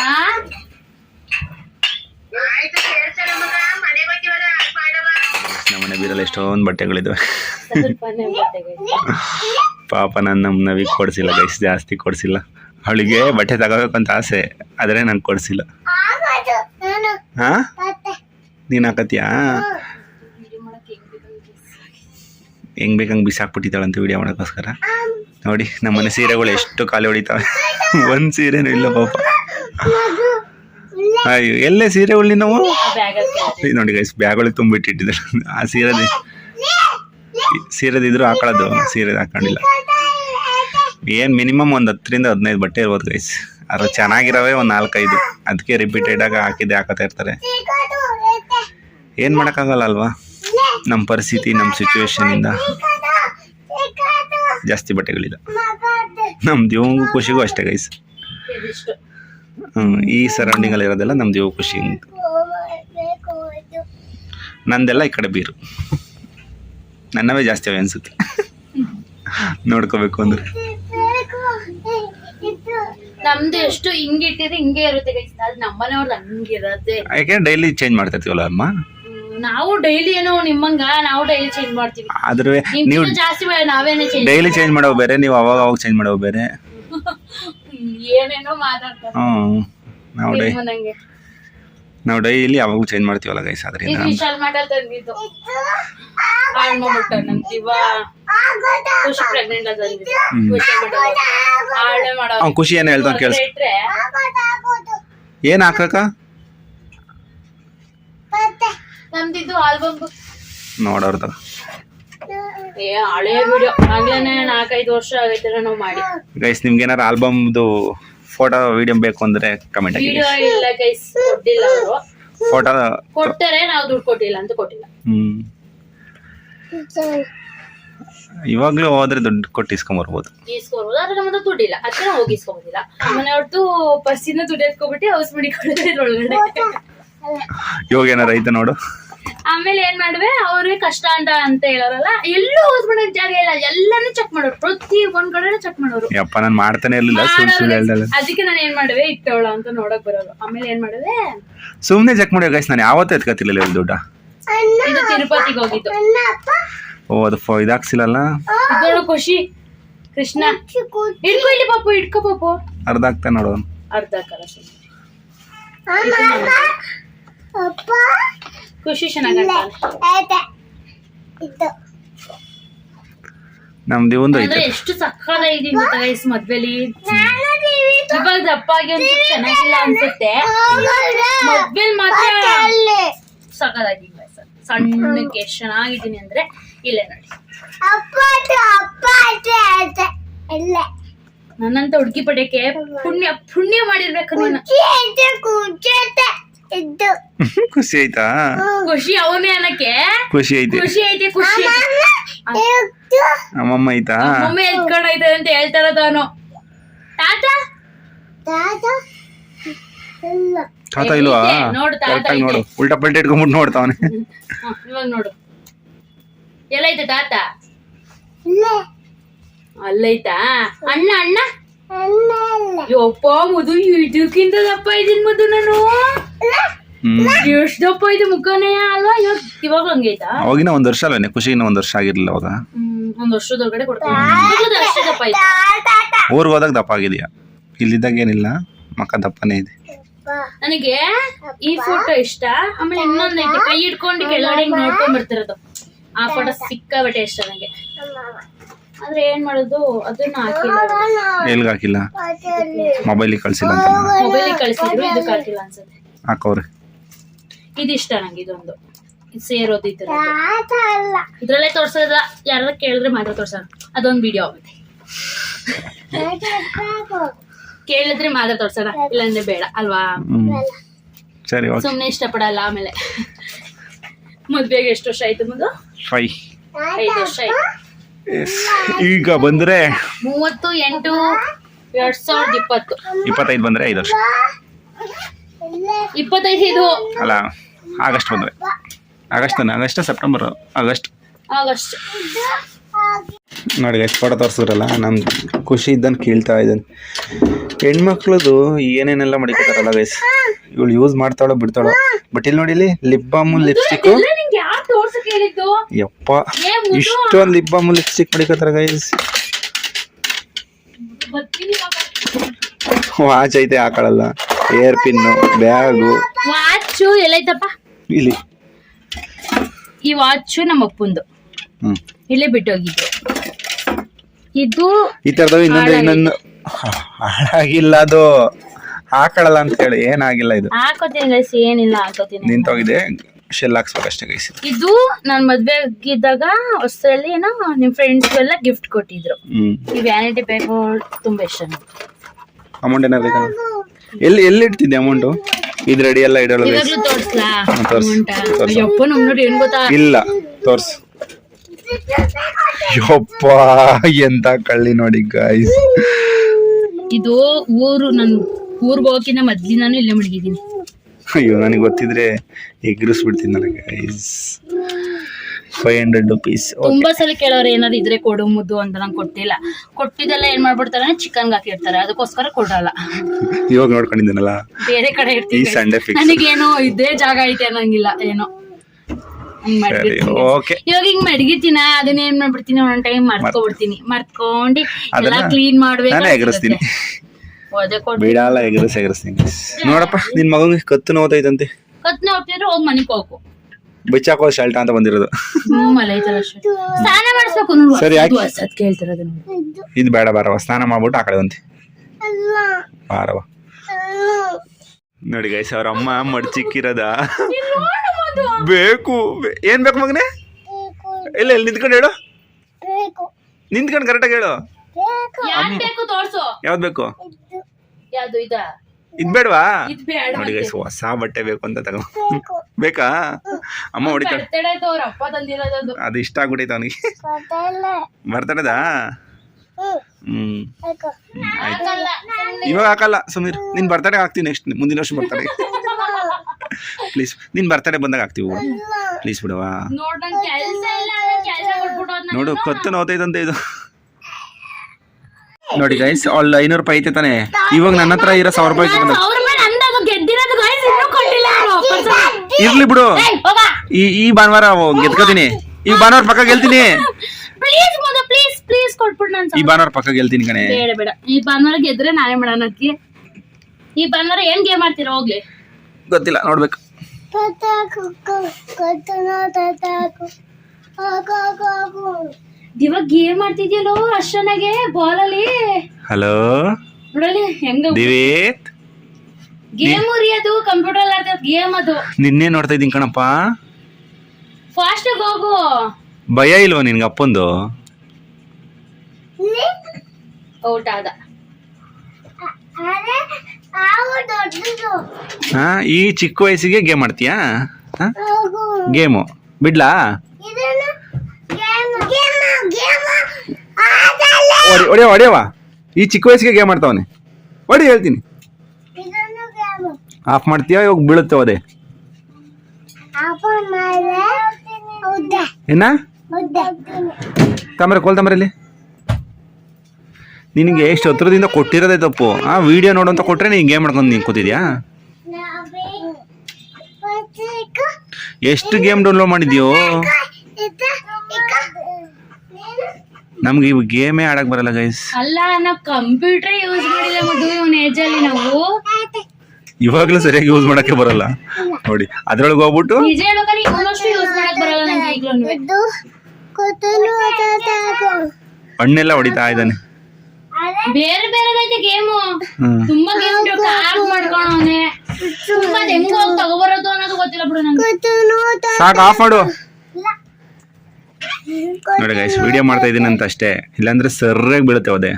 ಆ? ನಮ್ಮನೆ ಬೀರಲ್ಲಿ ಎಷ್ಟೊಂದು ಬಟ್ಟೆಗಳಿದಾವೆ. ಸ್ವಲ್ಪನೇ ಬಟ್ಟೆಗಳು. ಪಾಪ ನಾನು ನಮ್ಮ ನವಿಗೆ ಕೊಡ್ಸಿಲ್ಲ ಗೈಸ್ ಜಾಸ್ತಿ ಕೊಡ್ಸಿಲ್ಲ. ಅವಳಿಗೆ ಬಟ್ಟೆ ತಗೋಬೇಕು ಅಂತ ಆಸೆ ಆದರೆ ನಂಗೆ ಕೊಡ್ಸಿಲ್ಲ. ಹಾ? ನೀನು ಹಾಕತ್ಯಾ ಹೆಂಗ್ ಬೇಕಂಗೆ ಬಿಸಾಕ್ಬಿಟ್ಟಿದ್ದಾಳಂತ ವಿಡಿಯೋ ಮಾಡೋಕ್ಕೋಸ್ಕರ. ನೋಡಿ ನಮ್ಮನೆ ಸೀರೆಗಳು ಎಷ್ಟು ಖಾಲಿ ಹೊಡಿತಾವೆ. ಒಂದು ಸೀರೆನೂ ಇಲ್ಲ ಪಾಪ. ಅಯ್ಯೋ ಎಲ್ಲೇ ಸೀರೆ ಉಳ್ಳಿ ನಾವು ನೋಡಿ ಗೈಸ್ ಬ್ಯಾಗೊಳಗೆ ತುಂಬಿಟ್ಟಿಟ್ಟಿದ್ರು ಆ ಸೀರೆದೇ ಸೀರೆದಿದ್ರು ಹಾಕೊಳ್ಳೋದು ಸೀರೆ ಹಾಕೊಂಡಿಲ್ಲ. ಏನು ಮಿನಿಮಮ್ ಒಂದು ಹತ್ತರಿಂದ ಹದಿನೈದು ಬಟ್ಟೆ ಇರ್ಬೋದು ಗೈಸ್ ಅದ್ರ ಚೆನ್ನಾಗಿರೋವೇ ಒಂದು ನಾಲ್ಕೈದು. ಅದಕ್ಕೆ ರಿಪೀಟೆಡ್ ಆಗಿ ಹಾಕಿದ್ದೆ ಹಾಕೋತಾ ಇರ್ತಾರೆ. ಏನು ಮಾಡೋಕ್ಕಾಗಲ್ಲ ಅಲ್ವಾ? ನಮ್ಮ ಪರಿಸ್ಥಿತಿ ನಮ್ಮ ಸಿಚುವೇಶನಿಂದ ಜಾಸ್ತಿ ಬಟ್ಟೆಗಳಿಲ್ಲ. ನಮ್ಮ ದೇವಂಗೂ ಖುಷಿಗೂ ಅಷ್ಟೇ ಗೈಸ್ ಈ ಸರೌಂಡಿಂಗಲ್ಲಿ ಇರೋದೆಲ್ಲ ನಮ್ಮ ದೇವ ಖುಷಿ ನಂದೆಲ್ಲ ಈ ಕಡೆ ಬೀರು. ನನ್ನವೇ ಜಾಸ್ತಿ ಅವೆ ಅನ್ಸುತ್ತೆ. ನೋಡ್ಕೋಬೇಕು ಅಂದ್ರೆ. ನಮ್ದು ಎಷ್ಟು ಹಿಂಗೆ ಇಟ್ಟಿದ್ರೆ ಹಿಂಗೆ ಇರುತ್ತೆ ಯಾಕೆ ಡೈಲಿ ಚೇಂಜ್ ಮಾಡ್ತಾ ಇರ್ತೀವಲ್ಲ ಅಮ್ಮ? ನಾವು ಡೈಲಿ ಏನೋ ನಿಮ್ಮಂಗ ನಾವು ಡೈಲಿ ಚೇಂಜ್ ಮಾಡ್ತೀವಿ. ಆದ್ರೆ ನೀವು ನಿಮ್ಗಿಂತ ಜಾಸ್ತಿ ನಾವೇನೇ ಚೇಂಜ್ ಡೈಲಿ ಚೇಂಜ್ ಮಾಡೋ ಬೇರೆ ನೀವು ಅವಾಗ ಅವಾಗ ಚೇಂಜ್ ಮಾಡೋ ಬೇರೆ. ಏನೇನೋ ಮಾತಾಡ್ತಾರೆ. ಹ್ಞೂ ನಾವು ಡೈ ನಿಮ್ಮನಂಗೆ ನಾವು ಡೈಲಿ ಅವಾಗೂ ಚೇಂಜ್ ಮಾಡ್ತೀವಲ್ಲ ಗೈಸ್ ಅದರಿಂದ ಇದು ವಿಶಾಲ್ ಮಾಡಲ್ ತಂದಿದ್ದು. ಹಾಳು ಮಾಡ್ಬಿಟ್ಟ ನಮ್ ಜೀವ ಖುಷಿ ಪ್ರೆಗ್ನೆಂಟ್ ವಿಶಾಲ್ ಮಾಡಲ್ ಹಾಳೆ ಮಾಡೋ ಅವ್ನು ಖುಷಿ ಏನು ಹೇಳ್ತಾನೆ ಕೇಳಿಸ್. ಇಟ್ರೆ ಏನು ಹಾಕಕ್ಕ? ನಮ್ದಿದ್ದು ಆಲ್ಬಮ್ ನೋಡೋರ್ದ. ಏ ಹಳೆ ವಿಡಿಯೋ ಆಗ್ಲೇನೆ ನಾಲ್ಕೈದು ವರ್ಷ ಆಗೈತೆ ನಾವು ಮಾಡಿ. ಗೈಸ್ ನಿಮ್ಗೆ ಏನಾರು ಆಲ್ಬಮ್ದು ಫೋಟೋ ವಿಡಿಯೋ ಬೇಕು ಅಂದ್ರೆ ಕಮೆಂಟ್ ವಿಡಿಯೋ ಇಲ್ಲ ಗೈಸ್ ಕೊಟ್ಟಿಲ್ಲ ಅವರು. ಫೋಟೋ ಕೊಟ್ಟರೆ ನಾವು ದುಡ್ಡು ಕೊಟ್ಟಿಲ್ಲ ಅಂತ ಕೊಟ್ಟಿಲ್ಲ. ಹ್ಮ್. ಇವಾಗ್ಲೂ ಹೋದ್ರೆ ದುಡ್ಡು ಕೊಟ್ಟು ಇಸ್ಕೊಂಬರ್ಬೋದು. ಇಸ್ಕೊಬೋದು ಆದ್ರೆ ನಮ್ಮ ಹತ್ರ ದುಡ್ಡಿಲ್ಲ. ಅದಕ್ಕೆ ನಾವು ಹೋಗಿ ಇಸ್ಕೊಬೋದಿಲ್ಲ. ಮನೆಯವ್ರದ್ದು ಬಸ್ಸಿಂದ ದುಡ್ಡು ಎತ್ಕೊಬಿಟ್ಟು ಹೌಸ್ ಮಾಡಿಕೊಳ್ಳೋದು ಇದ್ರೊಳಗಡೆ ಇವಾಗ ಏನಾರ ಐತೆ ನೋಡು. ಆಮೇಲೆ ಏನ್ ಮಾಡುವೆ? ಅವ್ರಿಗೆ ಕಷ್ಟ ಅಂತ ಅಂತ ಹೇಳೋರಲ್ಲ ಎಲ್ಲೂ ಹೌಸ್ ಮಾಡಕ್ ಜಾಗ ಇಲ್ಲ. ಎಲ್ಲಾನು ಚೆಕ್ ಮಾಡೋರು. ಪ್ರತಿ ಒಂದ್ ಕಡೆ ಚೆಕ್ ಮಾಡೋರು. ಯಪ್ಪ ನಾನು ಮಾಡ್ತಾನೆ ಇರ್ಲಿಲ್ಲ ಸುಳ್ಳು ಸುಳ್ಳು ಹೇಳ್ದಲ್ಲ. ಅದಕ್ಕೆ ನಾನು ಏನ್ ಮಾಡುವೆ? ಇಟ್ಟವಳ ಅಂತ ನೋಡಕ್ ಬರೋರು. ಆಮೇಲೆ ಏನ್ ಮಾಡುವೆ? ಸುಮ್ಮನೆ ಚೆಕ್ ಮಾಡಿ ಗೈಸ್ ನಾನು ಯಾವತ್ತೂ ಎತ್ಕೊತಿಲ್ಲ ಇವ್ರ ದುಡ್ಡ. ಇದು ತಿರುಪತಿಗೆ ಹೋಗಿದ್ದು. ಓ ಅದು ಫೋ ಇದಾಕ್ಸಿಲ್ಲಲ್ಲ ಖುಷಿ. ಕೃಷ್ಣ. ಇಟ್ಕೋ ಇಲ್ಲಿ ಪಾಪು ಇಟ್ಕೋ ಪಾಪು. ಅರ್ಧ ಆಗ್ತಾ ನೋಡೋನು ಅರ್ಧ ಕಲ ಖುಷಿ ಚೆನ್ನಾಗ ನಮ್ದು ಒಂದು ಐತೆ. ಎಷ್ಟು ಸಕ್ಕದಾಗಿದೆ ಗೊತ್ತಾ ಗೈಸ್ ಮದ್ವೆಲಿ? ಇವಾಗ ದಪ್ಪಾಗಿ ಒಂದು ಚೆನ್ನಾಗಿಲ್ಲ ಅನ್ಸುತ್ತೆ. ಮದ್ವೆಲಿ ಮಾತ್ರ ಸಕ್ಕದಾಗಿ ಸಣ್ಣಕ್ಕೆ ಎಷ್ಟ್ ಚೆನ್ನಾಗಿದ್ದೀನಿ ಅಂದ್ರೆ ಇಲ್ಲೇ ನೋಡಿ. ನನ್ನಂತ ಹುಡುಗಿ ಪಡೆಯಕ್ಕೆ ಪುಣ್ಯ ಪುಣ್ಯ ಮಾಡಿರ್ಬೇಕು ನೀನು. ಖುಷಿ ಆಯ್ತಾ? ಖುಷಿ ಅವನೇ ಅನ್ನಕ್ಕೆ? ಖುಷಿ ಐತೆ. ಖುಷಿ ಐತೆ ಖುಷಿ ನಮ್ಮಮ್ಮ ಐತಾ. ಮಮ್ಮಿ ಎತ್ಕೊಂಡ್ ಐತೆ ಅಂತ ಹೇಳ್ತಾರ ತಾನು. ತಾತ? ತಾತ? ಇಲ್ವಾ? ಐತೆ, ನೋಡು ತಾತ ಕರೆಕ್ಟಾಗಿ ನೋಡು. ಉಲ್ಟಾ ಪಲ್ಟ ಇಟ್ಕೊಂಡ್ಬಿಟ್ಟು ನೋಡ್ತಾವನೆ ಇವಾಗ ನೋಡು. ಎಲ್ಲೈತೆ ತಾತ? ಅಲ್ಲೈತಾ ಅಣ್ಣ ಅಣ್ಣ? ಯಪ್ಪ ಮುದು ಇದಕ್ಕಿಂತ ದಪ್ಪ ಇದೀನಿ ಮದು ನಾನು. ಹ್ಮ್. ಇದು ದಪ್ಪ ಇದೆ ಮುಖನೇ ಅಲ್ವಾ? ಇವಾಗ ಇವಾಗ ಹಂಗೈತಾ? ಅವಾಗಿನ ಒಂದ್ ವರ್ಷ ಅಲ್ವೇನೆ? ಖುಷಿನ ಒಂದ್ ವರ್ಷ ಆಗಿರ್ಲಿಲ್ಲ ಅವಾಗ? ಒಂದು ವರ್ಷದೊಳಗಡೆ ಕೊಡ್ತೀನಿ. ಊರ್ಗ್ ಹೋದಾಗ ದಪ್ಪ ಆಗಿದೆಯಾ? ಇಲ್ಲಿದ್ದಾಗ ಏನಿಲ್ಲ ಮಕ್ಕ ದಪ್ಪನೇ ಇದೆ. ನನಗೆ ಈ ಫೋಟೋ ಇಷ್ಟ. ಆಮೇಲೆ ಇನ್ನೊಂದ್ ಐತೆ ಕೈ ಹಿಡ್ಕೊಂಡು ಕೆಳಗಡೆ ನೋಡ್ಕೊಂಡ್ ಬರ್ತಿರೋದು. ಆ ಫೋಟೋ ಸಿಕ್ಕಾಬಟ್ಟೆ ಇಷ್ಟ ನಂಗೆ. ಆದ್ರೆ ಏನ್ ಮಾಡೋದು? ಅದನ್ನ ಹಾಕಿಲ್ಲ. ಎಲ್ಗ ಹಾಕಿಲ್ಲ? ಮೊಬೈಲಿಗೆ ಕಳ್ಸಿಲ್ಲ ಅಂತ ಮೊಬೈಲ್ ಕಳಿಸಿದ್ರು ಇದಕ್ಕೆ ಹಾಕಿಲ್ಲ ಅನ್ಸುತ್ತೆ. ಹಾಕವ್ರೆ ಇದಿಷ್ಟ ನಂಗೆ ಇದೊಂದು. ಇದು ಸೇರೋದು ಇದ್ರ ಇದ್ರಲ್ಲೇ ತೋರ್ಸೋದ ಯಾರು ಕೇಳಿದ್ರೆ ಮಾತ್ರ ತೋರ್ಸೋಣ ಅದೊಂದು ವಿಡಿಯೋ ಆಗುತ್ತೆ. ಕೇಳಿದ್ರೆ ಮಾತ್ರ ತೋರ್ಸೋಣ ಇಲ್ಲಾಂದ್ರೆ ಬೇಡ ಅಲ್ವಾ? ಸರಿ ಓಕೆ. ಸುಮ್ನೆ ಇಷ್ಟಪಡಲ್ಲ ಆಮೇಲೆ. ಮದ್ವೆಗೆ ಎಷ್ಟು ವರ್ಷ ಆಯ್ತು ಮುಂದೆ ಫೈ. ಐದು ವರ್ಷ ಆಯ್ತು. ಈಗ ಬಂದ್ರೆ ಮೂವತ್ತು ಎಂಟು ಎರಡ್ ಸಾವಿರದ ಇಪ್ಪತ್ತು. ಇಪ್ಪತ್ತೈದು ಬಂದ್ರೆ ಐದು ವರ್ಷ. ಇಪ್ಪತ್ತೈದು. ಇದು ಅಲ್ಲ ಆಗಸ್ಟ್ ಬಂದ್ರೆ ಆಗಸ್ಟ್ ತಾನೆ ಆಗಸ್ಟ್ ಸೆಪ್ಟೆಂಬರ್ ಆಗಸ್ಟ್. ಆಗಸ್ಟ್. ನೋಡಿ ಎಷ್ಟು ಫೋಟೋ ತೋರಿಸಿದ್ರಲ್ಲ ನಮ್ ಖುಷಿ ಇದ್ದನ್ ಕೇಳ್ತಾ ಇದ್ದಾನೆ. ಹೆಣ್ಮಕ್ಳದು ಏನೇನೆಲ್ಲ ಮಡಿಕೋತಾರಲ್ಲ ಗೈಸ್ ಇವಳು ಯೂಸ್ ಮಾಡ್ತಾಳೋ ಬಿಡ್ತಾಳೋ? ಬಟ್ ಇಲ್ಲಿ ನೋಡಿ ಇಲ್ಲಿ ಲಿಪ್ ಬಾಮ್ ಲಿಪ್ಸ್ಟಿಕ್ ಯಪ್ಪ ಇಷ್ಟೊಂದು ಲಿಪ್ ಬಾಮ್ ಲಿಪ್ಸ್ಟಿಕ್ ಮಡಿಕೋತಾರ ಗೈಸ್. ವಾಚ್ ಐತೆ ಹಾಕೊಳ್ಳಲ್ಲ ಏರ್ ಪಿನ್ನು ಬ್ಯಾಗು. ವಾಚು ಎಲ್ಲೈತಪ್ಪ? ಇಲ್ಲಿ. ಈ ವಾಚು ನಮ್ಮ ಅಪ್ಪಂದು ಹ್ಮ್. ಇಲ್ಲೇ ಬಿಟ್ಟೋಗಿದ್ದು. ಇದು ಈ ತರದವ ಇನ್ನೊಂದು ಇನ್ನೊಂದು. ಹಾಳಾಗಿಲ್ಲ ಅದು. ಹಾಕೊಳ್ಳಲ್ಲ ಅಂತ ಹೇಳಿ. ಏನಾಗಿಲ್ಲ ಇದು. ಹಾಕೋತೀನಿ ಗೈಸ್ ಏನಿಲ್ಲ ಹಾಕೋತೀನಿ. ನಿಂತೋಗಿದೆ. ಶೆಲ್ ಹಾಕ್ಸ್ಬೇಕಷ್ಟೇ ಗೈಸ್ ಇದು ನಾನ್ ಮದ್ವೆ ಆಗಿದ್ದಾಗ ಹೊಸದಲ್ಲಿ ಏನೋ ನಿಮ್ ಫ್ರೆಂಡ್ಸ್ ಎಲ್ಲ ಗಿಫ್ಟ್ ಕೊಟ್ಟಿದ್ರು. ಈ ವ್ಯಾನಿಟಿ ಬ್ಯಾಗ್ ತುಂಬಾ ಇಷ್ಟ. ಅಮೌಂಟ್ ಏನಾದ್ರು ಬೇಕಾ? ಎಲ್ಲಿ ಎಲ್ಲಿ ಇಡ್ತಿದ್ದೆ ಅಮೌಂಟು ಇದು ರೆಡಿ ಎಲ್ಲ ಇಡೋಲ್ಲ. ಇವಾಗ್ಲೂ ತೋರ್ಸ್ಲಾ? ತೋರ್ಸು, ಅಮೌಂಟ ತೋರ್ಸು. ಅಯ್ಯಪ್ಪ ನಮ್ ನೋಡಿ ಏನ್ ಗೊತ್ತಾ? ಇಲ್ಲ ತೋರ್ಸ್. ಯಪ್ಪ ಎಂತ ಕಳ್ಳಿ ನೋಡಿ ಗಾಯ್ಸ್ ಇದು ಊರು ನನ್ ಊರ್ಗ್ ಹೋಗಿನ ಮೊದ್ಲಿ ನಾನು ಇಲ್ಲೇ ಮಡಗಿದೀನಿ ಅಯ್ಯೋ ನನಗೆ ಗೊತ್ತಿದ್ರೆ ಎಗ್ರಿಸ್ಬಿಡ್ತೀನಿ ನನಗೆ ಗೈಸ್ ಫೈವ್ ಹಂಡ್ರೆಡ್ ರುಪೀಸ್ ತುಂಬಾ ಸಲ ಕೇಳೋರು ಏನಾದ್ರು ಇದ್ರೆ ಕೊಡು ಮುದ್ದು ಅಂತ ನಂಗೆ ಕೊಟ್ಟಿಲ್ಲ. ಕೊಟ್ಟಿದ್ದೆಲ್ಲ ಏನ್ ಮಾಡ್ಬಿಡ್ತಾರೆ? ಚಿಕನ್ ಹಾಕಿರ್ತಾರೆ. ಅದಕ್ಕೋಸ್ಕರ ಕೊಡಲ್ಲ. ಇವಾಗ ನೋಡ್ಕೊಂಡಿದ್ದೀನಲ್ಲ? ಬೇರೆ ಕಡೆ ಇರ್ತೀನಿ ಸಂಡೆ ಫಿಕ್ಸ್ ನನಗೇನೋ ಇದೇ ಜಾಗ ಐತೆ ಅನ್ನಂಗಿಲ್ಲ. ಏನೋ. ಇವಾಗ ಹಿಂಗ್ ಮಡಗಿರ್ತೀನ? ಅದನ್ನ ಏನ್ ಮಾಡ್ಬಿಡ್ತೀನಿ? ಒಂದ್ ಟೈಮ್ ಮರ್ತ್ಕೊಬಿಡ್ತೀನಿ. ಮರ್ತ್ಕೊಂಡು ಎಲ್ಲ ಕ್ಲೀನ್ ಮಾಡ್ಬೇಕು ಬಿಡಲ್ಲ ಎಗರಿಸ್ ಎಗರಿಸ್ತೀನಿ. ನೋಡಪ್ಪ ನಿನ್ ಮಗನಿಗೆ ಕತ್ತು ನೋತೈತಂತೆ ಕತ್ತು ನೋಡ್ತಿದ್ರೆ ಹೋಗ್ ಮನಿಗ್ ಹೋಗು. ಬಿಚ್ಚಾಕೋ ಶಲ್ಟ ಅಂತ ಬಂದಿರೋದು. ಸ್ನಾನ ಮಾಡಿಸ್ಬೇಕು ನೋಡು ಸರಿ, ಹಾಕಿ. ಅದ್ ಕೇಳ್ತಿರೋದು ನೋಡಿ. ಇದು ಬೇಡ ಬಾರವ ಸ್ನಾನ ಮಾಡ್ಬಿಟ್ಟು ಆ ಕಡೆ ಬಂತಿ ಬಾರವ ನೋಡಿ ಗೈಸ್ ಅವ್ರ ಅಮ್ಮ ಮಡ್ಚಿಕ್ಕಿರದ ಬೇಕು. ಬೆ- ಏನ್ ಬೇಕು ಮಗನೇ? ಇಲ್ಲ ಇಲ್ಲಿ ನಿಂತ್ಕೊಂಡು ಹೇಳು. ನಿಂತ್ಕೊಂಡು ಕರೆಕ್ಟಾಗಿ ಹೇಳು. ಯಾಕ್ ಬೇಕು ತೋರ್ಸು. ಯಾವ್ದು ಬೇಕು? ಯಾವ್ದು ಇದ? ಇದ್ ಬೇಡವಾ? ನೋಡಿ ಗೈಸ್ ಹೊಸ ಬಟ್ಟೆ ಬೇಕು ಅಂತ ತಗೋ. ಬೇಕಾ. ಅಮ್ಮ ಹೊಡಿತಾಳೆ. ಬರ್ತಡೇ ಅದು ಇಷ್ಟ ಆಗ್ಬಿಟ್ಟೈತೆ ಅವನಿಗೆ. ಬರ್ತಡೇದಾ ಹ್ಮ್. ಆಯ್ತು. ಇವಾಗ ಹಾಕಲ್ಲ ಸುಮೀರ್. ನಿನ್ ಬರ್ತಡೇ ಹಾಕ್ತೀನಿ ನೆಕ್ಸ್ಟ್ ಮುಂದಿನ ವರ್ಷ ಬರ್ತಾನೆ ಪ್ಲೀಸ್ ನಿನ್ ಬರ್ತಡೇ ಬಂದಾಗ ಹಾಕ್ತಿವಿ ಪ್ಲೀಸ್ ಬಿಡವಾ ನೋಡು ಕತ್ತು ನೋತೈತಂತೆ ಇದು. ನೋಡಿ ಗೈಸ್ ಅವಳು ಐನೂರು ರೂಪಾಯಿ ಐತೆ ತಾನೆ. ಇವಾಗ ನನ್ನ ಹತ್ರ ಇರೋ ಸಾವಿರ ರೂಪಾಯಿ ಬಂದ. ಅವ್ರ ಮೇಲೆ ಅಂದಾಜು ಗೆದ್ದಿರೋದು guys ಇನ್ನೂ ಕೊಟ್ಟಿಲ್ಲ ಇರ್ಲಿ ಬಿಡು. ಈ ಈ ಭಾನುವಾರ ಗೆದ್ಕೋತೀನಿ. ಈ ಭಾನುವಾರ ಪಕ್ಕ ಗೆಲ್ತೀನಿ. ಪ್ಲೀಸ್ ಮಗ ಪ್ಲೀಸ್ ಪ್ಲೀಸ್ ಕೊಟ್ಬಿಟ್ಟು ನಾನು ಈ ಭಾನುವಾರ ಪಕ್ಕ ಗೆಲ್ತೀನಿ ಕಣೆ. ಬೇಡ ಬೇಡ. ಈ ಭಾನುವಾರ ಗೆದ್ರೆ ನಾನೇ ಮಾಡೋಣ ಅಕ್ಕಿ. ಈ ಭಾನುವಾರ ಏನ್ ಗೇಮ್ ಮಾಡ್ತೀರಾ ಹೋಗ್ಲಿ. ಗೊತ್ತಿಲ್ಲ ನೋಡ್ಬೇಕು. ಇವಾಗ ಗೇಮ್ ಮಾಡ್ತಿದ್ಯಲ್ಲೋ ಅಷ್ಟನಾಗೆ ಅಲ್ಲಿ ಹಲೋ? ನೋಡಲಿ ಹೆಂಗ ದಿವೇತ್? ಗೇಮ್ ಉರಿಯೋದು ಕಂಪ್ಯೂಟರ್ ಆಡ್ತದ ಗೇಮ್ ಅದು. ನಿನ್ನೆ ನೋಡ್ತಾ ಇದ್ದೀನಿ ಕಣಪ್ಪ. ಫಾಸ್ಟ್ ಹೋಗು. ಭಯ ಇಲ್ವಾ ನಿನ್ಗೆ ಅಪ್ಪಂದು? ಔಟ್ ಆದ. ಹಾ ಈ ಚಿಕ್ಕ ವಯಸ್ಸಿಗೆ ಗೇಮ್ ಆಡ್ತೀಯಾ? ಗೇಮು. ಬಿಡ್ಲಾ? ಹೊಡಿ ಹೊಡಿಯವ ಹೊಡಿಯವ ಈ ಚಿಕ್ಕ ವಯಸ್ಸಿಗೆ ಗೇಮ್ ಆಡ್ತಾವನೆ. ಹೊಡಿ ಹೇಳ್ತೀನಿ. ಆಫ್ ಮಾಡ್ತೀಯಾ, ಇವಾಗ ಬೀಳುತ್ತೆ ಅದೇ ಏನ? ತಾಮ್ರೆ ಕೋಲ್ ತಾಮ್ರಲ್ಲಿ ನಿನಗೆ ಎಷ್ಟು ಹತ್ರದಿಂದ ಕೊಟ್ಟಿರೋದೇ ತಪ್ಪು. ಆ ವಿಡಿಯೋ ನೋಡು ಅಂತ ಕೊಟ್ರೆ ನೀನು ಗೇಮ್ ಮಾಡ್ಕೊಂಡು ನೀನು ಕೂತಿದ್ಯಾ? ಎಷ್ಟು ಗೇಮ್ ಡೌನ್ಲೋಡ್ ಮಾಡಿದ್ಯೋ? ನಮ್ಗೆ ಇವು ಗೇಮೇ ಆಡಕ್ ಬರಲ್ಲ ಗೈಸ್ ಅಲ್ಲ ನಾವು ಕಂಪ್ಯೂಟರ್ ಯೂಸ್ ಮಾಡಿಲ್ಲ ಮದು ಇವನ್ ಏಜ್ ಅಲ್ಲಿ ನಾವು. ಇವಾಗ್ಲೂ ಸರಿಯಾಗಿ ಯೂಸ್ ಮಾಡಕ್ಕೆ ಬರಲ್ಲ. ನೋಡಿ ಅದ್ರೊಳಗೆ ಹೋಗ್ಬಿಟ್ಟು ನಿಜ ಹೇಳ್ಬೇಕಾದ್ರೆ ಇನ್ನಷ್ಟು ಯೂಸ್ ಮಾಡಕ್ ಬರಲ್ಲ ನಂಗೆ ಈಗ್ಲೂ. ಹಣ್ಣೆಲ್ಲ ಹೊಡಿತಾ ಇದ್ದಾನೆ. ಬೇರೆ ಬೇರೆದೈತೆ ಗೇಮು ತುಂಬಾ ಗೇಮ್ ಕಾರ್ ಮಾಡ್ಕೊಂಡವನೆ ತುಂಬಾ ಹೆಂಗ್ ಹೋಗಿ ತಗೋಬರೋದು ಅನ್ನೋದು ಗೊತ್ತಿಲ್ಲ ಬಿಡು ನಂಗೆ. ಸಾಕು ಆಫ್ ಮಾಡು. ನೋಡಿ ಗೈಸ್ ವಿಡಿಯೋ ಮಾಡ್ತಾ ಇದೀನಿ ಅಂತ ಅಷ್ಟೇ. ಇಲ್ಲಾಂದ್ರೆ ಸರ್ರಾಗಿ ಬೀಳುತ್ತೆ ಅದೆ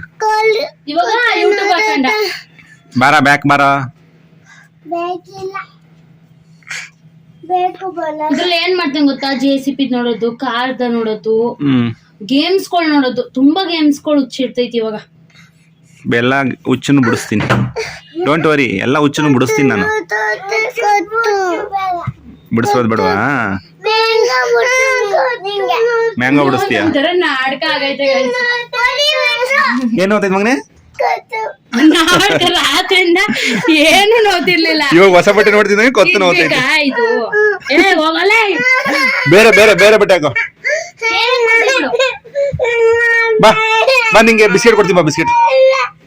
ಇವಾಗ ಯೂಟ್ಯೂಬ್ ಹಾಕೊಂಡ. ಬಾರ ಬ್ಯಾಕ್ ಬಾರ. ಇದ್ರಲ್ಲಿ ಏನ್ ಮಾಡ್ತೇನೆ ಗೊತ್ತಾ? ಜೆ ಸಿ ಪಿ ನೋಡೋದು ಕಾರ್ದ ನೋಡೋದು ಗೇಮ್ಸ್ಗಳು ನೋಡೋದು. ತುಂಬಾ ಗೇಮ್ಸ್ಗಳು ಹುಚ್ಚಿರ್ತೈತಿ ಇವಾಗ. ಬೆಲ್ಲ ಹುಚ್ಚನ್ನು ಬಿಡಿಸ್ತೀನಿ. ಡೋಂಟ್ ವರಿ ಎಲ್ಲ ಹುಚ್ಚನ್ನು ಬಿಡಿಸ್ತೀನಿ ನಾನು. ಬಿಡಿಸೋದು ಬೇಡವಾ? ಮ್ಯಾಂಗೋ ಬಿಡಿಸ್ತೀಯಾ? ಒಂಥರ ನಾಟಕ ಆಗೈತೆ. ಏನು ಓದ್ತೈತೆ ಮಗನೇ? ನಾಟಕ ರಾತ್ರಿಯಿಂದ ಏನು ನೋಡ್ತಿರ್ಲಿಲ್ಲ. ಇವಾಗ ಹೊಸ ಬಟ್ಟೆ ನೋಡ್ತಿದ್ದಂಗೆ ಕೊತ್ತು ಇದ್ಬೇಕಾ ಇದು ಏ ಹೋಗಲ್ಲ. ಬೇರೆ ಬೇರೆ ಬೇರೆ ಬಟ್ಟೆ ಹಾಕೋ. ಬಾ ಬಾ ನಿಂಗೆ ಬಿಸ್ಕೆಟ್ ಕೊಡ್ತೀನಿ ಬಾ ಬಿಸ್ಕೆಟ್.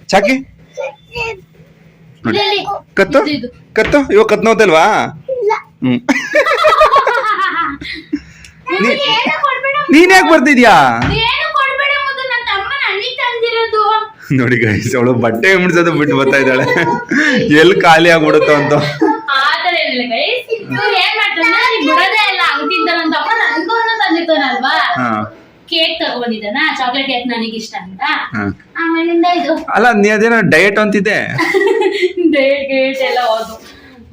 ಚಾಕಿ. ನೋಡಿ. ಕತ್ತು. ಕತ್ತು. ಇವಾಗ ಕತ್ ನೋತಲ್ವಾ ಹ್ಮ್. ನೀನ್ ಯಾಕೆ ಬರ್ತಿದ್ಯಾ? ನೋಡಿ ಗೈಸ್ ಅವಳು ಬಟ್ಟೆ ಮುಡ್ಸೋದು ಬಿಟ್ಟು ಬರ್ತಾ ಇದ್ದಾಳೆ. ಎಲ್ಲಿ ಖಾಲಿ ಆಗ್ಬಿಡುತ್ತೋ ಅಂತ. ಕೇಕ್ ತಗೊಂಡಿದ್ದಾನ? ಚಾಕ್ಲೇಟ್ ಕೇಕ್ ನನಗೆ ಇಷ್ಟ ಆಮೇಲಿಂದ ಇದು. ಅಲ್ಲ ನೀ ಅದೇನೋ ಡಯಟ್ ಅಂತಿದ್ದೆ. ಎಲ್ಲ ಹೋದು.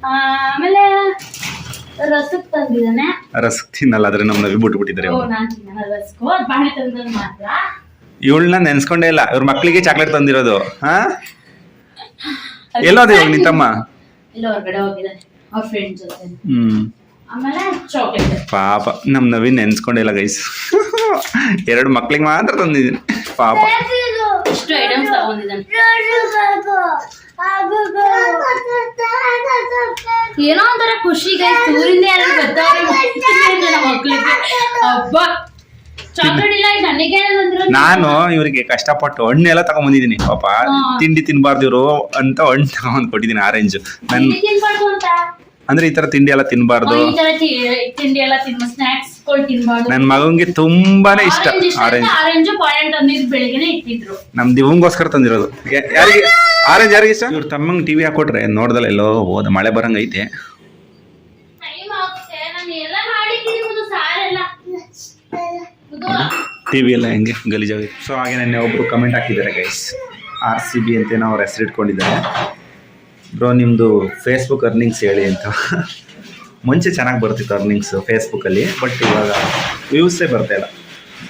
ಆಮೇಲೆ ರಸಕ್ ತಂದಿದ್ದಾನೆ. ರಸ್ಕ್ ತಿನ್ನಲ್ಲ ಆದ್ರೆ ನಮ್ಮ ನವಿ ಬಿಟ್ಬಿಟ್ಟಿದ್ದಾರೆ ಓ ನಾನ್ ತಿನ್ನಲ್ಲ ರಸ್ಕು ಅದ್ ಬಾಳೆ ತಂದದ್ ಮಾತ್ರ. ಇವಳನ್ನ ನೆನ್ಸ್ಕೊಂಡೇ ಇಲ್ಲ ಇವ್ರ ಮಕ್ಳಿಗೆ ಚಾಕ್ಲೇಟ್ ತಂದಿರೋದು. ಹಾ? ಎಲ್ಲೋದ ಇವಾಗ ನಿಂತಮ್ಮ ಎಲ್ಲ ಹೊರಗಡೆ ಹೋಗಿದ್ದಾನೆ ಅವ್ರ ಫ್ರೆಂಡ್ ಜೊತೆ. ಹ್ಮ್. ಆಮೇಲೆ ಚಾಕ್ಲೇಟ್ ಪಾಪ ನಮ್ ನವೀನ್ ನೆನ್ಸ್ಕೊಂಡೇ ಇಲ್ಲ ಗೈಸ್ ಎರಡು ಮಕ್ಳಿಗೆ ಮಾತ್ರ ತಂದಿದ್ದೀನಿ. ಪಾಪ. ಇಷ್ಟು ಐಟಮ್ಸ್ ತಗೊಂಡಿದ್ದಾನೆ. ಏನೋ ಒಂಥರ ಖುಷಿ ಗೈಸ್ ಊರಿಂದ ಯಾರು ಬರ್ತಾವ್ರೆ ನನ್ನ ಮಕ್ಳಿಗೆ. ಅಬ್ಬಾ. ಚಾಕ್ಲೇಟ್ ಇಲ್ಲ ಇದು ನನಗೆ ನಾನು ಇವರಿಗೆ ಕಷ್ಟಪಟ್ಟು ಹಣ್ಣೆಲ್ಲ ತಗೊಂಬಂದಿದ್ದೀನಿ. ಪಾಪ. ತಿಂಡಿ ತಿನ್ಬಾರ್ದು ಇವರು ಅಂತ ಹಣ್ಣು ತಗೊಂಡ್ ಕೊಟ್ಟಿದ್ದೀನಿ ಆರೆಂಜ್ ನನ್ ತಿಂಡಿ ತಿನ್ಬಾರ್ದು ಅಂತ? ಅಂದ್ರೆ ಈ ತರ ತಿಂಡಿ ಎಲ್ಲ ತಿನ್ಬಾರ್ದು. ಈ ತರ ತಿಂಡಿ ಎಲ್ಲ ತಿನ್ನ ಸ್ನಾಕ್ಸ್ ತಿನ್ಬಾರ್ದು ನನ್ ಮಗಂಗೆ ತುಂಬಾನೇ ಇಷ್ಟ ಆರೆಂಜ್ ಆರೆಂಜ್ ಪಾಯಿಂಟ್ ತಂದಿದ್ದು ಬೆಳಿಗ್ಗೆನೆ ಇಟ್ಟಿದ್ರು. ನಮ್ ದಿವಂಗೋಸ್ಕರ ತಂದಿರೋದು. ಯಾ- ಯಾರಿಗೆ? ಆರೆಂಜ್ ಯಾರಿಗೆ ಇಷ್ಟ? ಇವ್ರ ತಮ್ಮಂಗ್ ಟಿವಿ ಹಾಕೊಟ್ರೆ ನೋಡ್ದಲ್ಲ ಎಲ್ಲೋ ಹೋದ ಮಳೆ ಬರಂಗ್ ಐತೆ. ಟೈಮ್ ಆಗುತ್ತೆ. ನಾನು ಎಲ್ಲ ಮಾಡಿದ್ದೀನಿ ಮುದು ಸಾರೆಲ್ಲ ಮುದು ಟಿವಿ ಎಲ್ಲ ಹೆಂಗೆ ಗಲೀಜಾಗಿ ಸೊ ಹಾಗೆ ನೆನ್ನೆ ಒಬ್ರು ಕಮೆಂಟ್ ಹಾಕಿದ್ದಾರೆ ಗೈಸ್ ಆರ್ ಸಿ ಬಿ ಅಂತ ಅವ್ರ ಹೆಸರು ಇಟ್ಕೊಂಡಿದ್ದಾರೆ ಬ್ರೋ ನಿಮ್ಮದು ಫೇಸ್ಬುಕ್ ಅರ್ನಿಂಗ್ಸ್ ಹೇಳಿ ಅಂತ. ಮುಂಚೆ ಚೆನ್ನಾಗಿ ಬರ್ತಿತ್ತು ಅರ್ನಿಂಗ್ಸ್ ಫೇಸ್ಬುಕ್ಕಲ್ಲಿ ಬಟ್ ಇವಾಗ ವ್ಯೂಸೇ ಇಲ್ಲ.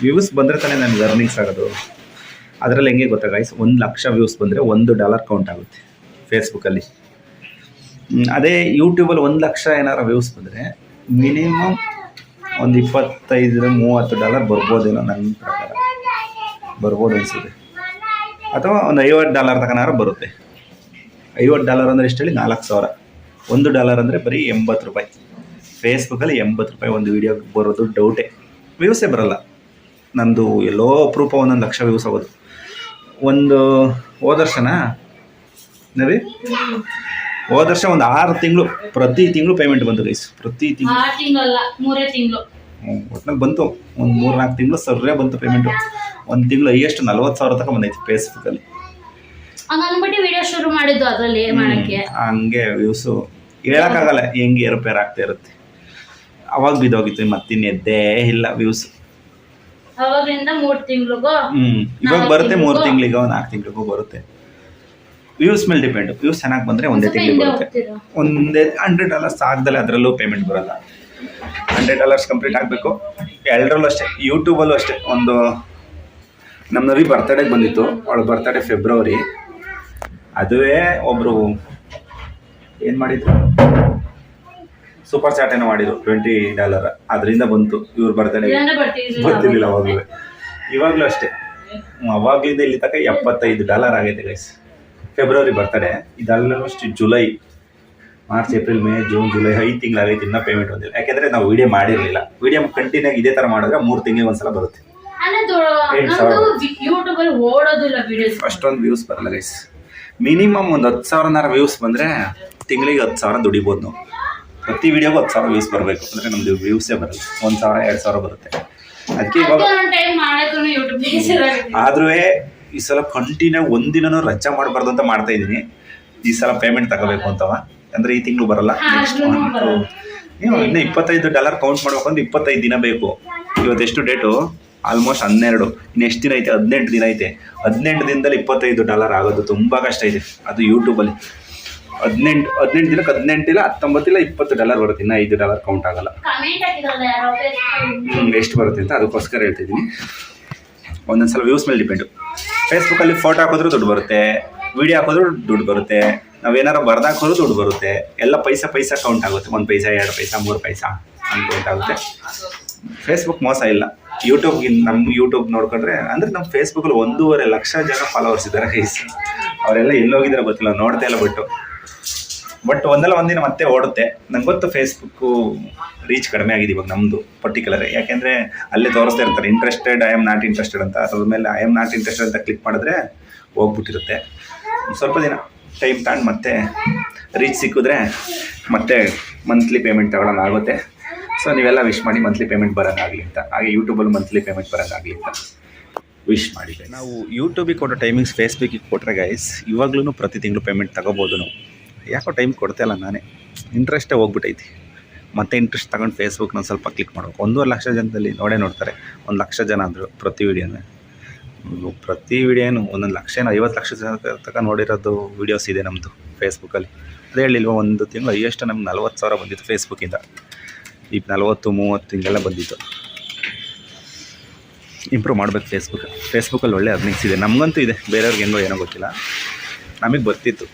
ವ್ಯೂಸ್ ಬಂದರೆ ತಾನೇ ನನಗೆ ಅರ್ನಿಂಗ್ಸ್ ಆಗೋದು. ಅದರಲ್ಲಿ ಹೆಂಗೆ ಗೊತ್ತಾ ಒಂದು ಲಕ್ಷ ವ್ಯೂಸ್ ಬಂದರೆ ಒಂದು ಡಾಲರ್ ಕೌಂಟ್ ಆಗುತ್ತೆ ಫೇಸ್ಬುಕ್ಕಲ್ಲಿ ಅದೇ ಯೂಟ್ಯೂಬಲ್ಲಿ ಒಂದು ಲಕ್ಷ ಏನಾರು ವ್ಯೂಸ್ ಬಂದರೆ ಮಿನಿಮಮ್ ಒಂದು ಇಪ್ಪತ್ತೈದರ ಮೂವತ್ತು ಡಾಲರ್ ಬರ್ಬೋದೇನೋ ನನ್ನ ಪ್ರಕಾರ. ಬರ್ಬೋದು ಅನಿಸುತ್ತೆ. ಅಥವಾ ಒಂದು ಐವತ್ತು ಡಾಲರ್ ತಕನಾರು ಬರುತ್ತೆ. ಐವತ್ತು ಡಾಲರ್ ಅಂದರೆ ಎಷ್ಟು ಹೇಳಿ? ನಾಲ್ಕು ಸಾವಿರ. ಒಂದು ಡಾಲರ್ ಅಂದರೆ ಬರೀ ಎಂಬತ್ತು ರೂಪಾಯಿ. ಫೇಸ್ಬುಕ್ಕಲ್ಲಿ ಎಂಬತ್ತು ರೂಪಾಯಿ ಒಂದು ವೀಡಿಯೋ ಬರೋದು ಡೌಟೇ ವ್ಯೂಸೇ ಬರಲ್ಲ. ನಂದು ಎಲ್ಲೋ ಅಪರೂಪ ಒಂದೊಂದು ಲಕ್ಷ ವ್ಯೂಸ್ ಆಗೋದು. ಒಂದು ಹೋದ ವರ್ಷನಾ? ನವಿ ಹೋದ ವರ್ಷ ಒಂದು ಆರು ತಿಂಗಳು ಪ್ರತಿ ತಿಂಗಳು ಪೇಮೆಂಟ್ ಬಂತು ಗೈಸ್ ಪ್ರತಿ ತಿಂಗಳು. ಒಟ್ನಾಗ ಬಂತು. ಒಂದು ಮೂರು ನಾಲ್ಕು ತಿಂಗಳು ಸರ್ರೆ ಬಂತು ಪೇಮೆಂಟು ಒಂದು ತಿಂಗಳು ಹೈಯೆಸ್ಟ್ ನಲ್ವತ್ತು ಸಾವಿರ ತನಕ ಬಂದೈತಿ ಫೇಸ್ಬುಕ್ಕಲ್ಲಿ ಶುರು ಮಾಡಿದ್ದು ಅದ್ರಲ್ಲಿ ಮಾಡಕ್ಕೆ? ಹಂಗೆ ವ್ಯೂಸು ಹೇಳೋಕ್ಕಾಗಲ್ಲ ಹೆಂಗೆ ಏರುಪೇರು ಆಗ್ತಾ ಇರುತ್ತೆ. ಅವಾಗ ಬಿದ್ದೋಗಿತ್ತು ಮತ್ತಿನ್ ಎದ್ದೇ ಇಲ್ಲ ವ್ಯೂಸ್ ಅವಾಗಿಂದ ಮೂರ್ ತಿಂಗಳಿಗೂ? ಹ್ಮ್ ಇವಾಗ ಬರುತ್ತೆ ಮೂರು ತಿಂಗ್ಳಿಗೋ? ನಾಲ್ಕು ತಿಂಗಳಿಗೋ ಬರುತ್ತೆ. ವ್ಯೂಸ್ ಮೇಲೆ ಡಿಪೆಂಡ್ ವ್ಯೂಸ್ ಚೆನ್ನಾಗಿ ಬಂದ್ರೆ ಒಂದೇ ತಿಂಗಳಿಗೆ ಬರುತ್ತೆ. ಒಂದೇ ಹಂಡ್ರೆಡ್ ಡಾಲರ್ಸ್ ಆಗದಲ್ಲ ಅದರಲ್ಲೂ ಪೇಮೆಂಟ್ ಬರಲ್ಲ. ಹಂಡ್ರೆಡ್ ಡಾಲರ್ಸ್ ಕಂಪ್ಲೀಟ್ ಆಗಬೇಕು. ಎಲ್ಲರಲ್ಲೂ ಅಷ್ಟೇ ಯೂಟ್ಯೂಬಲ್ಲೂ ಅಷ್ಟೇ ಒಂದು ನಮ್ಮ ನವಿ ಬರ್ತಡೇಗೆ ಬಂದಿತ್ತು ಅವಳ ಬರ್ತಡೇ ಫೆಬ್ರವರಿ ಅದುವೇ ಒಬ್ಬರು ಏನು ಮಾಡಿದ್ರು? ಸೂಪರ್ ಚಾಟ್ ಏನೋ ಮಾಡಿದ್ರು ಟ್ವೆಂಟಿ ಡಾಲರ್ ಅದರಿಂದ ಬಂತು ಇವ್ರು ಬರ್ತಾನೆ ಬರ್ತಿರ್ಲಿಲ್ಲ ಅವಾಗಲೂ. ಇವಾಗಲೂ ಅಷ್ಟೇ. ಅವಾಗಲಿಂದ ಇಲ್ಲಿ ತನಕ ಎಪ್ಪತ್ತೈದು ಡಾಲರ್ ಆಗೈತೆ ಗೈಸ್ ಫೆಬ್ರವರಿ ಬರ್ತಾರೆ ಇದಾಗಲೂ ಅಷ್ಟು July March April May June July ಐದು ತಿಂಗಳಾಗೈತೆ ಇನ್ನೂ ಪೇಮೆಂಟ್ ಬಂದಿಲ್ಲ ಯಾಕೆಂದರೆ ನಾವು ವಿಡಿಯೋ ಮಾಡಿರಲಿಲ್ಲ. ವಿಡಿಯೋ ಕಂಟಿನ್ಯೂ ಇದೇ ಥರ ಮಾಡಿದ್ರೆ ಮೂರು ತಿಂಗಳಿಗೆ ಒಂದ್ಸಲ ಬರುತ್ತೆ. ಅಷ್ಟೊಂದು ವ್ಯೂಸ್ ಬರಲ್ಲ ಗೈಸ್ ಮಿನಿಮಮ್ ಒಂದು ಹತ್ತು ಸಾವಿರನಾರ ವ್ಯೂಸ್ ಬಂದರೆ ತಿಂಗಳಿಗೆ ಹತ್ತು ಸಾವಿರ ದುಡಿಬೋದು ನಾವು. ಪ್ರತಿ ವಿಡಿಯೋಗೂ ಹತ್ತು ಸಾವಿರ ವ್ಯೂಸ್ ಬರಬೇಕು. ಅಂದರೆ ನಮ್ಮದು ವ್ಯೂಸೇ ಬರಲ್ಲ. ಒಂದು ಸಾವಿರ ಎರಡು ಸಾವಿರ ಬರುತ್ತೆ. ಅದಕ್ಕೆ ಇವಾಗ ಆದ್ರೂ ಈ ಸಲ ಕಂಟಿನ್ಯೂ ಒಂದಿನೂ ರಜಾ ಮಾಡಬಾರ್ದು ಅಂತ ಮಾಡ್ತಾ ಇದ್ದೀನಿ. ಈ ಸಲ ಪೇಮೆಂಟ್ ತಗೋಬೇಕು ಅಂತವ. ಅಂದ್ರೆ ಈ ತಿಂಗಳು ಬರಲ್ಲ. ನೆಕ್ಸ್ಟ್. ನೀವು ಇನ್ನು ಇಪ್ಪತ್ತೈದು ಡಾಲರ್ ಕೌಂಟ್ ಮಾಡ್ಬೇಕು ಅಂದ್ರೆ ಇಪ್ಪತ್ತೈದು ದಿನ ಬೇಕು. ಇವತ್ತು ಎಷ್ಟು ಡೇಟು ಆಲ್ಮೋಸ್ಟ್ ಹನ್ನೆರಡು. ಇನ್ನೆಷ್ಟು ದಿನ ಐತೆ? ಹದಿನೆಂಟು ದಿನ ಐತೆ. ಹದಿನೆಂಟು ದಿನದಲ್ಲಿ ಇಪ್ಪತ್ತೈದು ಡಾಲರ್ ಆಗೋದು ತುಂಬ ಕಷ್ಟ ಇದೆ. ಅದು ಯೂಟ್ಯೂಬಲ್ಲಿ ಹದಿನೆಂಟು ಹದಿನೆಂಟು ದಿನಕ್ಕೆ ಹದಿನೆಂಟಿಲ್ಲ ಹತ್ತೊಂಬತ್ತಿಲ್ಲ ಇಪ್ಪತ್ತು ಡಾಲರ್ ಬರುತ್ತೆ. ಇನ್ನು ಐದು ಡಾಲರ್ ಕೌಂಟ್ ಆಗಲ್ಲ. ಹ್ಞೂ ಎಷ್ಟು ಬರುತ್ತೆ ಅಂತ ಅದಕ್ಕೋಸ್ಕರ ಹೇಳ್ತಿದ್ದೀನಿ. ಒಂದೊಂದು ಸಲ ವ್ಯೂಸ್ ಮೇಲೆ ಡಿಪೆಂಡು ಫೇಸ್ಬುಕ್ಕಲ್ಲಿ ಫೋಟೋ ಹಾಕಿದ್ರೂ ದುಡ್ಡು ಬರುತ್ತೆ ವಿಡಿಯೋ ಹಾಕಿದ್ರೂ ದುಡ್ಡು ಬರುತ್ತೆ ನಾವೇನಾರು ಬರ್ದಾಕೋದ್ರು ದುಡ್ಡು ಬರುತ್ತೆ. ಎಲ್ಲ ಪೈಸಾ ಪೈಸಾ ಕೌಂಟ್ ಆಗುತ್ತೆ. ಒಂದು ಪೈಸಾ ಎರಡು ಪೈಸಾ ಮೂರು ಪೈಸಾ ಅಂತ ಕೌಂಟ್ ಆಗುತ್ತೆ. ಫೇಸ್ಬುಕ್ ಮೋಸ ಇಲ್ಲ. ಯೂಟ್ಯೂಬ್ಗಿಂತ ನಮ್ಮ ಯೂಟ್ಯೂಬ್ ನೋಡ್ಕೊಂಡ್ರೆ ಅಂದರೆ ನಮ್ಮ ಫೇಸ್ಬುಕ್ಕಲ್ಲಿ ಒಂದೂವರೆ ಲಕ್ಷ ಜನ ಫಾಲೋವರ್ಸ್ ಇದ್ದಾರೆ ಗೈಸ್ ಅವರೆಲ್ಲ ಎಲ್ಲೋಗಿದ್ದಾರೆ ಗೊತ್ತಿಲ್ಲ ನೋಡ್ತಾ ಇಲ್ಲ ಬಿಟ್ಟು. ಬಟ್ ಒಂದಲ್ಲ ಒಂದಿನ ಮತ್ತೆ ಓಡುತ್ತೆ. ನಂಗೆ ಗೊತ್ತು ಫೇಸ್ಬುಕ್ಕು ರೀಚ್ ಕಡಿಮೆ ಆಗಿದೆ ಇವಾಗ ನಮ್ಮದು ಪರ್ಟಿಕ್ಯುಲರ್ ಯಾಕೆಂದರೆ ಅಲ್ಲೇ ತೋರಿಸ್ತಾ ಇರ್ತಾರೆ interested I am not interested ಅಂತ. ಅದ್ರ ಮೇಲೆ ಐ ಆಮ್ ನಾಟ್ ಇಂಟ್ರೆಸ್ಟೆಡ್ ಅಂತ ಕ್ಲಿಕ್ ಮಾಡಿದ್ರೆ ಹೋಗ್ಬಿಟ್ಟಿರುತ್ತೆ. ಸ್ವಲ್ಪ ದಿನ ಟೈಮ್ ತಗೊಂಡು ಮತ್ತೆ ರೀಚ್ ಸಿಕ್ಕಿದ್ರೆ ಮತ್ತೆ ಮಂತ್ಲಿ ಪೇಮೆಂಟ್ ತಗೊಳ್ಳೋಣ ಆಗುತ್ತೆ. ಸೊ ನೀವೆಲ್ಲ ವಿಶ್ ಮಾಡಿ ಮಂತ್ಲಿ ಪೇಮೆಂಟ್ ಬರೋಂಗಾಗಲಿ ಅಂತ. ಹಾಗೆ ಯೂಟ್ಯೂಬಲ್ಲಿ ಮಂತ್ಲಿ ಪೇಮೆಂಟ್ ಬರೋಂಗಾಗಲಿ ಅಂತ ವಿಶ್ ಮಾಡಿ ನಾವು ಯೂಟ್ಯೂಬಿಗೆ ಕೊಡೋ ಟೈಮಿಂಗ್ಸ್ ಫೇಸ್ಬುಕ್ಕಿಗೆ ಕೊಟ್ಟರೆ ಗೈಸ್ ಇವಾಗ್ಲೂ ಪ್ರತಿ ತಿಂಗಳು ಪೇಮೆಂಟ್ ತಗೋಬೋದು ನಾವು. ಯಾಕೋ ಟೈಮ್ ಕೊಡ್ತಾ ಇಲ್ಲ ನಾನೇ. ಇಂಟ್ರೆಸ್ಟೇ ಹೋಗ್ಬಿಟ್ಟೈತಿ ಮತ್ತೆ ಇಂಟ್ರೆಸ್ಟ್ ತಗೊಂಡು ಫೇಸ್ಬುಕ್ನ ಸ್ವಲ್ಪ ಕ್ಲಿಕ್ ಮಾಡ್ಬೇಕು ಒಂದೂವರೆ ಲಕ್ಷ ಜನದಲ್ಲಿ ನೋಡೇ ನೋಡ್ತಾರೆ. ಒಂದು ಲಕ್ಷ ಜನ ಅಂದರು ಪ್ರತಿ ವೀಡಿಯೋನೇ ಪ್ರತಿ ವೀಡಿಯೋನು ಒಂದೊಂದು ಲಕ್ಷ ಏನು ಐವತ್ತು ಲಕ್ಷ ಜನ ತನಕ ನೋಡಿರೋದು ವೀಡಿಯೋಸ್ ಇದೆ ನಮ್ಮದು ಫೇಸ್ಬುಕ್ಕಲ್ಲಿ ಅದೇ ಹೇಳಿಲ್ವ, ಒಂದು ತಿಂಗಳು ಹೈಯೆಸ್ಟ್ ನಮ್ಗೆ ನಲ್ವತ್ತು ಸಾವಿರ ಬಂದಿತ್ತು ಫೇಸ್ಬುಕ್ಕಿಂದ ಈಗ ನಲ್ವತ್ತು, ಮೂವತ್ತು ಹಿಂಗೆಲ್ಲ ಬಂದಿತ್ತು. ಇಂಪ್ರೂವ್ ಮಾಡಬೇಕು ಫೇಸ್ಬುಕ್ ಫೇಸ್ಬುಕ್ಕಲ್ಲಿ ಒಳ್ಳೆ ಅರ್ನಿಂಗ್ಸ್ ಇದೆ. ನಮಗಂತೂ ಇದೆ. ಬೇರೆಯವ್ರಿಗೆ ಹೆಂಗೋ ಏನೋ ಗೊತ್ತಿಲ್ಲ. ನಮಗೆ ಬರ್ತಿತ್ತು.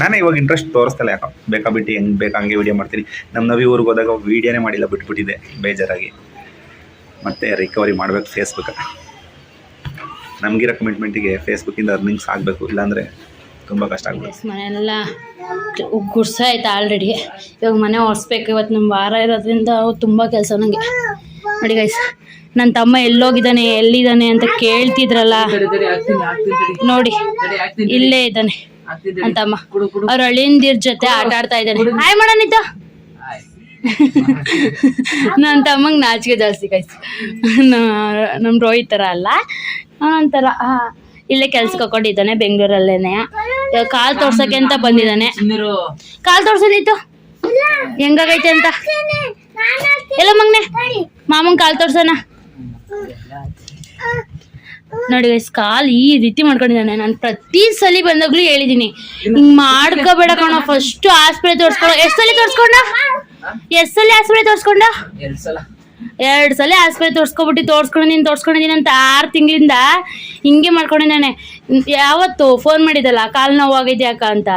ನಾನೇ ಇವಾಗ ಇಂಟ್ರೆಸ್ಟ್ ತೋರಿಸ್ತಲ್ಲ ಯಾಕೋ? ಬೇಕಾ ಬಿಟ್ಟು ಹೆಂಗೆ ಬೇಕಾ ಹಂಗೆ ವೀಡಿಯೋ ಮಾಡ್ತೀನಿ. ನಮ್ಮ ನವಿ ಊರಿಗೆ ಹೋದಾಗ ವೀಡಿಯೋನೇ ಮಾಡಿಲ್ಲ ಬಿಟ್ಬಿಟ್ಟಿದೆ ಬೇಜಾರಾಗಿ. ಮತ್ತೆ ರಿಕವರಿ ಮಾಡಬೇಕು ಫೇಸ್ಬುಕ್ ನಮಗಿರೋ ಕಮಿಟ್ಮೆಂಟಿಗೆ ಫೇಸ್ಬುಕ್ಕಿಂದ ಅರ್ನಿಂಗ್ಸ್ ಆಗಬೇಕು ಇಲ್ಲಾಂದರೆ ತುಂಬ ಕಷ್ಟ ಆಗ್ಬೋದು. ಮನೆಯೆಲ್ಲ ಗುಡ್ಸ ಆಯ್ತು ಆಲ್ರೆಡಿ ಇವಾಗ ಮನೆ ಒರೆಸ್ಬೇಕು ಇವತ್ತು ನಮ್ಮ ವಾರ ಇರೋದ್ರಿಂದ ತುಂಬ ಕೆಲಸ ನನಗೆ ನೋಡಿ ಗೈಸ್ ನನ್ನ ತಮ್ಮ ಎಲ್ಲೋಗಿದ್ದಾನೆ ಎಲ್ಲಿದ್ದಾನೆ ಅಂತ ಕೇಳ್ತಿದ್ರಲ್ಲ? ನೋಡಿ ಇಲ್ಲೇ ಇದ್ದಾನೆ. ನನ್ನ ತಮ್ಮ ಅವ್ರ ಅಳಿಯಂದಿರ್ ಜೊತೆ ಆಟ ಆಡ್ತಾ ಇದ್ದಾನೆ. ಹಾಯ್ ಮಾಡೋಣಿದ್ದ ನನ್ನ ತಮ್ಮಂಗೆ ನಾಚಿಕೆ ಜಾಸ್ತಿ ಕೈಸ್ ನಮ್ಮ ರೋಹಿತ್ ಥರ ಅಲ್ಲ. ಒಂಥರ ಇಲ್ಲೇ ಕೆಲ್ಸಕ್ಕೆ ಹಾಕೊಂಡಿದ್ದಾನೆ ಬೆಂಗಳೂರಲ್ಲೇನೆ. ಕಾಲ್ ತೋರ್ಸಕ್ಕೆ ಅಂತ ಬಂದಿದ್ದಾನೆ. ಕಾಲ್ ತೋರ್ಸೋದಿತ್ತು ಹೆಂಗಾಗೈತೆ ಅಂತ? ಎಲ್ಲ ಮಗ್ನೆ. ಮಾಮಂಗ್ ಕಾಲ್ ತೋರ್ಸೋಣ. ನೋಡಿ ಗೈಸ್ ಕಾಲ್ ಈ ರೀತಿ ಮಾಡ್ಕೊಂಡಿದ್ದಾನೆ. ನಾನು ಪ್ರತಿ ಸಲ ಬಂದಾಗ್ಲೂ ಹೇಳಿದೀನಿ. ಹಿಂಗ್ ಮಾಡ್ಕೋಬೇಡ ಕಣ ಫಸ್ಟ್ ಆಸ್ಪತ್ರೆ ತೋರ್ಸ್ಕೊಳ ಎಷ್ಟ್ ಸಲ ತೋರ್ಸ್ಕೊಂಡ? ಎಷ್ಟ್ ಸಲ ಆಸ್ಪತ್ರೆ ತೋರ್ಸ್ಕೊಂಡ? ಎರಡ್ ಸಲ. ಆಸ್ಪತ್ರೆ ತೋರ್ಸ್ಕೊಬಿಟ್ಟು ತೋರ್ಸ್ಕೊಂಡಿದ್ದೀನಿ ತೋರ್ಸ್ಕೊಂಡಿದ್ದೀನಿ ಅಂತ ಆರು ತಿಂಗಳಿಂದ ಹಿಂಗೆ ಮಾಡ್ಕೊಂಡಿದ್ದಾನೆ. ಯಾವತ್ತು ಫೋನ್ ಮಾಡಿದಲ್ಲ ಕಾಲು ನೋವಾಗಿದ್ಯಾಕ ಅಕ್ಕ ಅಂತ?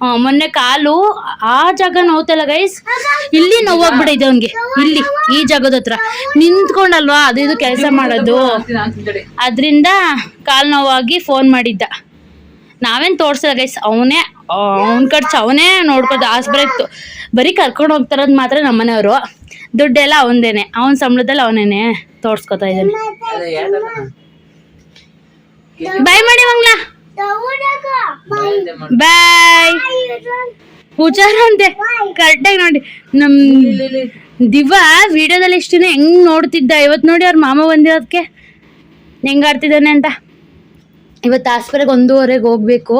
ಮೊನ್ನೆ ಮೊನ್ನೆ ಕಾಲು ಆ ಜಾಗ ನೋತಲ್ಲ ಗೈಸ್ ಇಲ್ಲಿ ನೋವಾಗ್ಬಿಟ್ಟಿದೆ ಅವ್ನಿಗೆ ಇಲ್ಲಿ ಈ ಜಾಗದ ಹತ್ರ. ನಿಂತ್ಕೊಂಡಲ್ವಾ? ಅದು ಇದು ಕೆಲಸ ಮಾಡೋದು. ಅದರಿಂದ ಕಾಲು ನೋವಾಗಿ ಫೋನ್ ಮಾಡಿದ್ದ. ನಾವೇನು ತೋರ್ಸಲ್ಲ ಗೈಸ್ ಅವನೇ ಅವನ ಖರ್ಚು ಅವನೇ ನೋಡ್ಕೋದು ಆಸ್ಪತ್ರೆ ಬರೀ ಕರ್ಕೊಂಡು ಹೋಗ್ತಾರದ್ ಮಾತ್ರ ನಮ್ಮನೆಯವರು. ದುಡ್ಡೆಲ್ಲ ಅವನದೇನೆ. ಅವನ ಸಂಬಳದಲ್ಲಿ ಅವನೇನೆ ತೋರ್ಸ್ಕೊತಾ ಇದ್ದಾನೆ. ಬಾಯ್ ಮಾಡಿ ಮಂಗ್ಲಾ. ಬಾಯ್. ಹುಷಾರು ಅಂತೆ ಕರೆಕ್ಟಾಗಿ ನೋಡಿ. ನಮ್ ದಿವ ವಿಡಿಯೋದಲ್ಲಿ ಎಷ್ಟು ಹೆಂಗ್ ನೋಡ್ತಿದ್ದ? ಇವತ್ತು ನೋಡಿ ಅವ್ರ ಮಾಮ ಬಂದಿರೋದಕ್ಕೆ ಹೆಂಗ ಆಡ್ತಿದ್ದಾನೆ ಅಂತ. ಇವತ್ತು ಆಸ್ಪತ್ರೆಗೆ ಒಂದೂವರೆಗೆ ಹೋಗ್ಬೇಕು.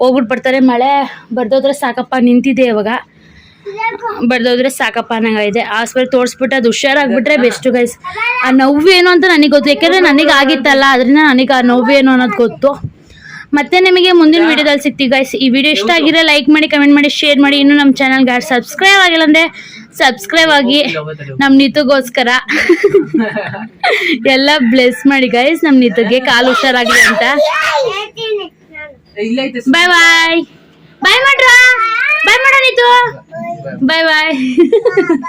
ಹೋಗ್ಬಿಟ್ಟು ಬರ್ತಾರೆ ಮಳೆ ಬರ್ದೋದ್ರೆ ಸಾಕಪ್ಪ, ನಿಂತಿದೆ ಇವಾಗ. ಬರ್ದೋದ್ರೆ ಸಾಕಪ್ಪ ಅನ್ನಂಗಾಗಿದೆ. ಆಸ್ಪತ್ರೆ ತೋರಿಸ್ಬಿಟ್ಟು ಅದು ಹುಷಾರಾಗ್ಬಿಟ್ರೆ ಬೆಸ್ಟು ಗೈಸ್. ಆ ನೋವು ಏನು ಅಂತ ನನಗೆ ಗೊತ್ತು. ಯಾಕಂದ್ರೆ ನನಗೆ ಆಗಿತ್ತಲ್ಲ. ಅದರಿಂದ ನನಗೆ ಆ ನೋವು ಏನು ಅನ್ನೋದು ಗೊತ್ತು. ಮತ್ತೆ ನಿಮಗೆ ಮುಂದಿನ ವಿಡಿಯೋದಲ್ಲಿ ಸಿಗ್ತೀವಿ ಗೈಸ್ ಈ ವಿಡಿಯೋ ಇಷ್ಟ ಆಗಿರೋ ಲೈಕ್ ಮಾಡಿ ಕಮೆಂಟ್ ಮಾಡಿ ಶೇರ್ ಮಾಡಿ. ಇನ್ನು ನಮ್ಮ ಚಾನಲ್ಗೆ ಯಾರು ಸಬ್ಸ್ಕ್ರೈಬ್ ಆಗಿಲ್ಲ ಅಂದರೆ ಸಬ್ಸ್ಕ್ರೈಬ್ ಆಗಿ ನಮ್ಮ ನಿತುಗೋಸ್ಕರ. ಎಲ್ಲ ಬ್ಲೆಸ್ ಮಾಡಿ ಗೈಸ್ ನಮ್ಮ ನಿತುಗೆ ಕಾಲು ಹುಷಾರಾಗಿದೆ ಅಂತ. ಬಾಯ್ ಬಾಯ್ ಬಾಯ್ ಮಾಡ್ರ. ಬಾಯ್ ಮಾಡೋ ನೀತು. ಬಾಯ್ ಬಾಯ್